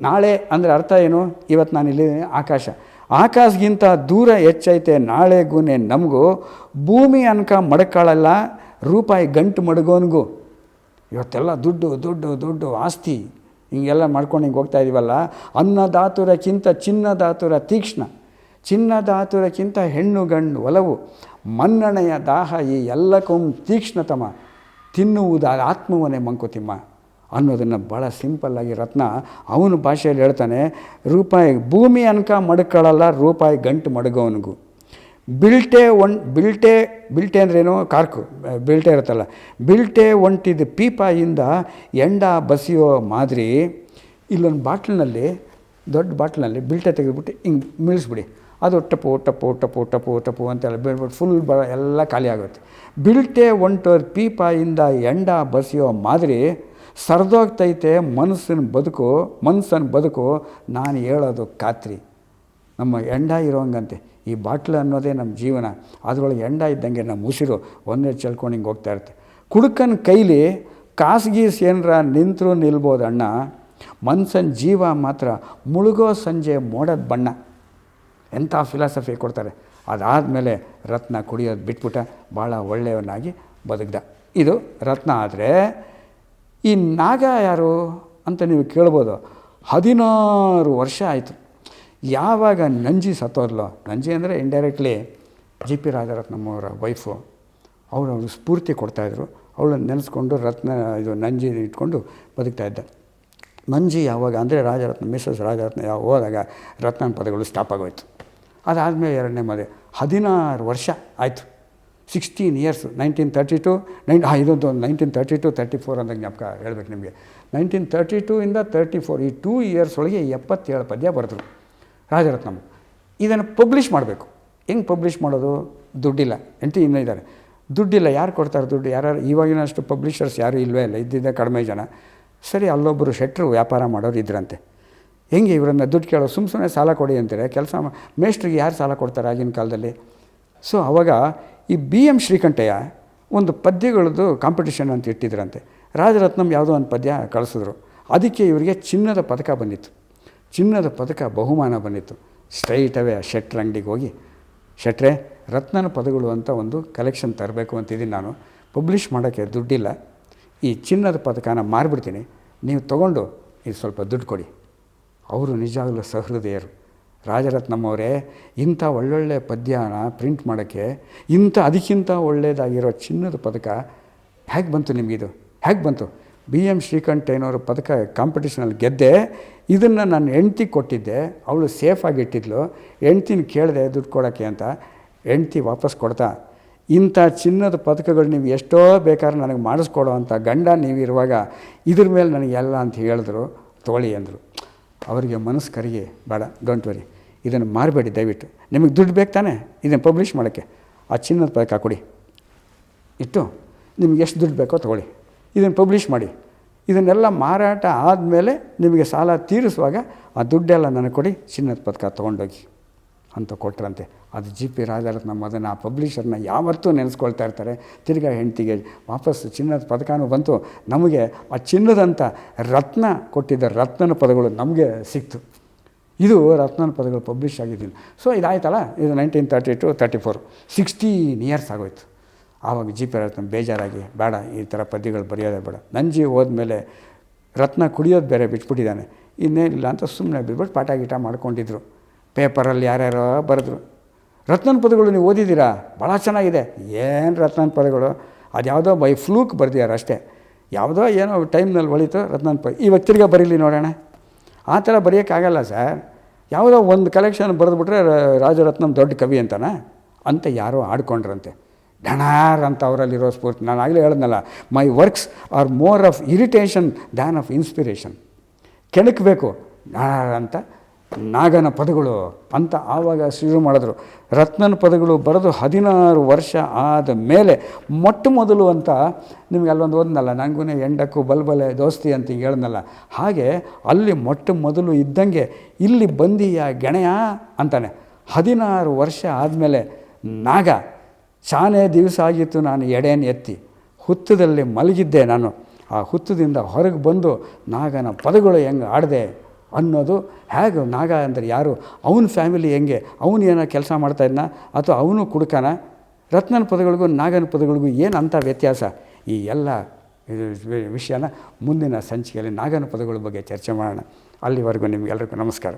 ನಾಳೆ ಅಂದರೆ ಅರ್ಥ ಏನು? ಇವತ್ತು ನಾನು ಇಲ್ಲಿ ಆಕಾಶ. ಆಕಾಶಗಿಂತ ದೂರ ಹೆಚ್ಚೈತೆ ನಾಳೆಗೂನೆ ನಮಗೂ. ಭೂಮಿ ಅನ್ಕ ಮಡ್ಕೊಳ್ಳಲ್ಲ ರೂಪಾಯಿ ಗಂಟು ಮಡಗೋನ್ಗೂ. ಇವತ್ತೆಲ್ಲ ದುಡ್ಡು ದುಡ್ಡು ದುಡ್ಡು, ಆಸ್ತಿ. ಹಿಂಗೆಲ್ಲ ಮಾಡ್ಕೊಂಡು ಹಿಂಗೆ ಹೋಗ್ತಾ ಇದೀವಲ್ಲ. ಅನ್ನದಾತುರಕ್ಕಿಂತ ಚಿನ್ನದಾತುರ ತೀಕ್ಷ್ಣ. ಚಿನ್ನದಾತುರಕ್ಕಿಂತ ಹೆಣ್ಣು ಗಂಡು ಒಲವು. ಮನ್ನಣೆಯ ದಾಹ ಈ ಎಲ್ಲಕ್ಕೂ ತೀಕ್ಷ್ಣತಮ. ತಿನ್ನುವುದು ಆತ್ಮವನೇ ಮಂಕುತಿಮ್ಮ. ಅನ್ನೋದನ್ನು ಭಾಳ ಸಿಂಪಲ್ಲಾಗಿ ರತ್ನ ಅವನು ಭಾಷೆಯಲ್ಲಿ ಹೇಳ್ತಾನೆ, ರೂಪಾಯಿ ಭೂಮಿ ಅನ್ಕ ಮಡ್ಕೊಳ್ಳಲ್ಲ ರೂಪಾಯಿ ಗಂಟು ಮಡಗೋವನಿಗೂ. ಬಿಲ್ಟೆ ಒನ್, ಬಿಲ್ಟೆ ಬಿಲ್ಟೆ ಅಂದ್ರೇನು? ಕಾರ್ಕು, ಬಿಲ್ಟೆ ಇರುತ್ತಲ್ಲ. ಬಿಲ್ಟೆ ಒಂಟಿದ ಪೀಪಾಯಿಂದ ಎಂಡ ಬಸಿಯೋ ಮಾದರಿ, ಇಲ್ಲೊಂದು ಬಾಟ್ಲಿನಲ್ಲಿ, ದೊಡ್ಡ ಬಾಟ್ಲಿನಲ್ಲಿ ಬಿಲ್ಟೆ ತೆಗೆದುಬಿಟ್ಟು ಹಿಂಗೆ ಮಿಳಿಸ್ಬಿಡಿ. ಅದು ಟಪು ಟಪು ಟಪು ಟಪು ಟಪು ಅಂತೆಲ್ಲ ಬೀಳ್ಬಿಟ್ಟು ಫುಲ್ ಬ, ಎಲ್ಲ ಖಾಲಿ ಆಗುತ್ತೆ. ಬಿಲ್ಟೆ ಒಂಟೋರ್ ಪೀಪಾಯಿಂದ ಎಂಡ ಬಸಿಯೋ ಮಾದರಿ ಸರ್ದೋಗ್ತೈತೆ, ಮನಸ್ಸಿನ ಬದುಕು, ಮನಸ್ಸನ್ನು ಬದುಕು, ನಾನು ಹೇಳೋದು ಖಾತ್ರಿ. ನಮ್ಮ ಎಂಡ ಇರೋಂಗಂತೆ, ಈ ಬಾಟ್ಲು ಅನ್ನೋದೇ ನಮ್ಮ ಜೀವನ. ಅದರೊಳಗೆ ಎಂಡ ಇದ್ದಂಗೆ ನಮ್ಮ ಉಸಿರು ಒಂದೇ ಚೆಲ್ಕೊಂಡು ಹಿಂಗೆ ಹೋಗ್ತಾ ಇರುತ್ತೆ. ಕುಡುಕನ ಕೈಲಿ ಕಾಸ್ಗೀಸ್ ಏನರ ನಿಂತರೂ ನಿಲ್ಬೋದು ಅಣ್ಣ. ಮನ್ಸನ್ ಜೀವ ಮಾತ್ರ ಮುಳುಗೋ ಸಂಜೆ ಮೋಡದ ಬಣ್ಣ. ಎಂಥ ಫಿಲಾಸಫಿ ಕೊಡ್ತಾರೆ. ಅದಾದಮೇಲೆ ರತ್ನ ಕುಡಿಯೋದು ಬಿಟ್ಬಿಟ್ಟ, ಭಾಳ ಒಳ್ಳೆಯವನಾಗಿ ಬದುಕ್ದ. ಇದು ರತ್ನ ಆದರೆ ಈ ನಾಗ ಯಾರು ಅಂತ ನೀವು ಕೇಳ್ಬೋದು. ಹದಿನಾರು ವರ್ಷ ಆಯಿತು. ಯಾವಾಗ ನಂಜಿ ಸತ್ತೋದ್ಲೋ? ನಂಜಿ ಅಂದರೆ ಇಂಡೈರೆಕ್ಟ್ಲಿ ಜಿ ಪಿ ರಾಜರತ್ನಮ್ಮವರ ವೈಫು ಅವಳು ಅವಳು ಸ್ಫೂರ್ತಿ ಕೊಡ್ತಾಯಿದ್ರು ಅವಳನ್ನು ನೆನೆಸ್ಕೊಂಡು ರತ್ನ, ಇದು ನಂಜಿ ಇಟ್ಕೊಂಡು ಬದುಕ್ತಾ ಇದ್ದ. ನಂಜಿ ಯಾವಾಗ ಅಂದರೆ ರಾಜರತ್ನ ಮಿಸಸ್ ರಾಜರತ್ನ ಯಾವ ಹೋದಾಗ ರತ್ನ ಪದಗಳು ಸ್ಟಾಪ್ ಆಗೋಯ್ತು. ಅದಾದಮೇಲೆ ಎರಡನೇ ಮದುವೆ. ಹದಿನಾರು ವರ್ಷ ಆಯಿತು. Sixteen years nineteen thirty two nine ಹಾಂ ಇದೊಂದು nineteen thirty two thirty four ಅಂತ ಜ್ಞಾಪಕ ಹೇಳ್ಬೇಕು ನಿಮಗೆ. ನೈನ್ಟೀನ್ ತರ್ಟಿ ಟೂ ಇಂದ ತರ್ಟಿ ಫೋರ್ ಈ ಟೂ ಇಯರ್ಸ್ ಒಳಗೆ ಎಪ್ಪತ್ತೇಳು ಪದ್ಯ ಬರೆದರು ರಾಜರತ್ನಮ್ಮ ಇದನ್ನು ಪಬ್ಲಿಷ್ ಮಾಡಬೇಕು. ಹೆಂಗೆ ಪಬ್ಲಿಷ್ ಮಾಡೋದು? ದುಡ್ಡಿಲ್ಲ. ಎಂಟಿ ಇನ್ನೂ ಇದ್ದಾರೆ. ದುಡ್ಡಿಲ್ಲ. ಯಾರು ಕೊಡ್ತಾರೆ ದುಡ್ಡು? ಯಾರು ಇವಾಗಿನಷ್ಟು ಪಬ್ಲಿಷರ್ಸ್ ಯಾರೂ ಇಲ್ಲವೇ ಇಲ್ಲ. ಇದ್ದಿದ್ದ ಕಡಿಮೆ ಜನ. ಸರಿ ಅಲ್ಲೊಬ್ಬರು ಶೆಟ್ರು ವ್ಯಾಪಾರ ಮಾಡೋರು ಇದ್ರಂತೆ. ಹೆಂಗೆ ಇವರನ್ನ ದುಡ್ಡು ಕೇಳೋ? ಸುಮ್ಮ ಸುಮ್ಮನೆ ಸಾಲ ಕೊಡಿ ಅಂತಾರೆ? ಕೆಲಸ ಮೇಸ್ಟ್ರಿಗೆ ಯಾರು ಸಾಲ ಕೊಡ್ತಾರೆ ಆಗಿನ ಕಾಲದಲ್ಲಿ? ಸೊ ಅವಾಗ ಈ ಬಿ ಎಂ ಶ್ರೀಕಂಠಯ್ಯ ಒಂದು ಪದ್ಯಗಳದ್ದು ಕಾಂಪಿಟೇಷನ್ ಅಂತ ಇಟ್ಟಿದ್ರಂತೆ. ರಾಜರತ್ನಂ ಯಾವುದೋ ಒಂದು ಪದ್ಯ ಕಳಿಸಿದ್ರು. ಅದಕ್ಕೆ ಇವರಿಗೆ ಚಿನ್ನದ ಪದಕ ಬಂದಿತ್ತು. ಚಿನ್ನದ ಪದಕ ಬಹುಮಾನ ಬಂದಿತ್ತು. ಸ್ಟ್ರೈಟ್ ಅವೇ ಶೆಟ್ರ್ ಅಂಗಡಿಗೆ ಹೋಗಿ, ಶೆಟ್ರೆ, ರತ್ನನ ಪದಗಳು ಅಂತ ಒಂದು ಕಲೆಕ್ಷನ್ ತರಬೇಕು ಅಂತಿದ್ದೀನಿ ನಾನು. ಪಬ್ಲಿಷ್ ಮಾಡೋಕ್ಕೆ ದುಡ್ಡಿಲ್ಲ. ಈ ಚಿನ್ನದ ಪದಕನ ಮಾರಿಬಿಡ್ತೀನಿ. ನೀವು ತೊಗೊಂಡು ಇದು ಸ್ವಲ್ಪ ದುಡ್ಡು ಕೊಡಿ. ಅವರು ನಿಜವಾಗಲೂ ಸಹೃದಯರು. ರಾಜರತ್ನಮ್ಮವರೇ, ಇಂಥ ಒಳ್ಳೊಳ್ಳೆ ಪದ್ಯನ ಪ್ರಿಂಟ್ ಮಾಡೋಕ್ಕೆ, ಇಂಥ ಅದಕ್ಕಿಂತ ಒಳ್ಳೆಯದಾಗಿರೋ ಚಿನ್ನದ ಪದಕ ಹೇಗೆ ಬಂತು ನಿಮಗಿದು? ಹೇಗೆ ಬಂತು? ಬಿ ಎಂ ಏನೋರು ಪದಕ ಕಾಂಪಿಟೇಷನಲ್ಲಿ ಗೆದ್ದೆ, ಇದನ್ನು ನಾನು ಹೆಂಡ್ತಿ ಕೊಟ್ಟಿದ್ದೆ, ಅವಳು ಸೇಫಾಗಿ ಇಟ್ಟಿದ್ಲು, ಹೆಂಡ್ತಿನ ಕೇಳಿದೆ ದುಡ್ಡು ಕೊಡೋಕ್ಕೆ ಅಂತ ಹೆಂಡ್ತಿ ವಾಪಸ್ ಕೊಡ್ತಾ, ಇಂಥ ಚಿನ್ನದ ಪದಕಗಳು ನೀವು ಎಷ್ಟೋ ಬೇಕಾದ್ರೆ ನನಗೆ ಮಾಡಿಸ್ಕೊಡೋ ಅಂಥ ಗಂಡ ನೀವಿರುವಾಗ ಇದ್ರ ಮೇಲೆ ನನಗೆ ಎಲ್ಲ ಅಂತ ಹೇಳಿದ್ರು ತೋಳಿ ಅಂದರು. ಅವರಿಗೆ ಮನಸ್ಸು ಕರಿಗೆ ಬೇಡ ಡೋಂಟ್ ವರಿ ಇದನ್ನು ಮಾರಬೇಡಿ, ದಯವಿಟ್ಟು. ನಿಮಗೆ ದುಡ್ಡು ಬೇಕು ತಾನೆ? ಇದನ್ನು ಪಬ್ಲಿಷ್ ಮಾಡೋಕ್ಕೆ. ಆ ಚಿನ್ನದ ಪದಕ ಕೊಡಿ. ಇಟ್ಟು ನಿಮ್ಗೆ ಎಷ್ಟು ದುಡ್ಡು ಬೇಕೋ ತೊಗೊಳ್ಳಿ. ಇದನ್ನು ಪಬ್ಲಿಷ್ ಮಾಡಿ. ಇದನ್ನೆಲ್ಲ ಮಾರಾಟ ಆದಮೇಲೆ ನಿಮಗೆ ಸಾಲ ತೀರಿಸುವಾಗ ಆ ದುಡ್ಡೆಲ್ಲ ನನಗೆ ಕೊಡಿ, ಚಿನ್ನದ ಪದಕ ತೊಗೊಂಡೋಗಿ ಅಂತ ಕೊಟ್ರಂತೆ. ಅದು ಜಿ ಪಿ ರಾಜರತ್ನ ಅದನ್ನು ಆ ಪಬ್ಲಿಷರ್ನ ಯಾವತ್ತೂ ನೆನೆಸ್ಕೊಳ್ತಾ ಇರ್ತಾರೆ. ತಿರ್ಗಾ ಹೆಂಡ್ತಿಗೆ ವಾಪಸ್ ಚಿನ್ನದ ಪದಕನೂ ಬಂತು. ನಮಗೆ ಆ ಚಿನ್ನದಂಥ ರತ್ನ ಕೊಟ್ಟಿದ್ದ ರತ್ನನ ಪದಗಳು ನಮಗೆ ಸಿಕ್ತು. ಇದು ರತ್ನನ ಪದಗಳು ಪಬ್ಲಿಷ್ ಆಗಿದ್ದೀನಿ ಸೊ ಇದಾಯ್ತಲ್ಲ? ಇದು nineteen thirty two thirty four sixteen years ಆಗೋಯ್ತು. ಆವಾಗ ಜಿ ಪಿ ರತ್ನ ಬೇಜಾರಾಗಿ, ಬೇಡ, ಈ ಥರ ಪದ್ಯಗಳು ಬರೆಯೋದೇ ಬೇಡ. ನಂಜಿ ಹೋದ್ಮೇಲೆ ರತ್ನ ಕುಡಿಯೋದು ಬೇರೆ ಬಿಟ್ಬಿಟ್ಟಿದ್ದಾನೆ. ಇನ್ನೇನಿಲ್ಲ ಅಂತ ಸುಮ್ಮನೆ ಬಿಟ್ಬಿಟ್ಟು ಪಾಠ ಗೀಟ ಮಾಡ್ಕೊಂಡಿದ್ರು. ಪೇಪರಲ್ಲಿ ಯಾರ್ಯಾರೋ ಬರೆದ್ರು. ರತ್ನನ ಪದಗಳು ನೀವು ಓದಿದ್ದೀರಾ? ಭಾಳ ಚೆನ್ನಾಗಿದೆ. ಏನು ರತ್ನನ ಪದಗಳು? ಅದು ಯಾವುದೋ ಬೈ ಫ್ಲೂಕ್ ಬರೆದಿದ್ದಾರೆ ಅಷ್ಟೇ. ಯಾವುದೋ ಏನೋ ಟೈಮ್ನಲ್ಲಿ ಒಳಿತು ರತ್ನನ ಪದ ಇವತ್ತು ತಿರ್ಗಾ ಬರೀಲಿ ನೋಡೋಣ. ಆ ಥರ ಬರೆಯೋಕ್ಕಾಗಲ್ಲ ಸರ್. ಯಾವುದೋ ಒಂದು ಕಲೆಕ್ಷನ್ ಬರೆದ್ಬಿಟ್ರೆ ರಾಜರತ್ನಂ ದೊಡ್ಡ ಕವಿ ಅಂತನಾ? ಅಂತ ಯಾರೋ ಆಡ್ಕೊಂಡ್ರಂತೆ. ಢಣಾರ್ ಅಂತ ಅವರಲ್ಲಿರೋ ಸ್ಫೂರ್ತಿ. ನಾನು ಆಗಲೇ ಹೇಳಿದ್ನಲ್ಲ my works are more of irritation than of inspiration ಕೆಣಕಬೇಕು ಢಣಾರ್ ಅಂತ ನಾಗನ ಪದಗಳು ಅಂತ ಆವಾಗ ಶುರು ಮಾಡಿದ್ರು. ರತ್ನನ ಪದಗಳು ಬರೆದು ಹದಿನಾರು ವರ್ಷ ಆದ ಮೇಲೆ ಮೊಟ್ಟ ಮೊದಲು ಅಂತ ನಿಮಗೆ ಅಲ್ಲೊಂದು ಓದ್ನಲ್ಲ ನನಗೂ ಎಂಡಕ್ಕೂ, ಬಲ್ಬಲೆ, ದೋಸ್ತಿ ಅಂತ ಹಿಂಗೆ ಹಾಗೆ ಅಲ್ಲಿ ಮೊಟ್ಟ ಮೊದಲು ಇದ್ದಂಗೆ ಇಲ್ಲಿ ಬಂದೀಯ ಗೆಣೆಯ ಅಂತಾನೆ. ಹದಿನಾರು ವರ್ಷ ಆದಮೇಲೆ ನಾಗ, ಶಾನೆ ದಿವಸ ಆಗಿತ್ತು ನಾನು ಎಡೆಯನ್ನು ಎತ್ತಿ. ಹುತ್ತದಲ್ಲಿ ಮಲಗಿದ್ದೆ ನಾನು. ಆ ಹುತ್ತದಿಂದ ಹೊರಗೆ ಬಂದು ನಾಗನ ಪದಗಳು ಹೆಂಗೆ ಆಡಿದೆ? ಅನ್ನೋದು ಹೇಗೆ ನಾಗ ಅಂದರೆ ಯಾರು? ಅವನ ಫ್ಯಾಮಿಲಿ ಹೆಂಗೆ? ಅವನು ಏನೋ ಕೆಲಸ ಮಾಡ್ತಾಯಿದ್ನ ಅಥವಾ ಅವನು ಕುಡ್ಕನ? ರತ್ನನ ಪದಗಳಿಗೂ ನಾಗನ ಪದಗಳಿಗೂ ಏನು ಅಂಥ ವ್ಯತ್ಯಾಸ? ಈ ಎಲ್ಲ ವಿಷಯನ ಮುಂದಿನ ಸಂಚಿಕೆಯಲ್ಲಿ ನಾಗನ ಪದಗಳ ಬಗ್ಗೆ ಚರ್ಚೆ ಮಾಡೋಣ. ಅಲ್ಲಿವರೆಗೂ ನಿಮಗೆಲ್ಲರಿಗೂ ನಮಸ್ಕಾರ.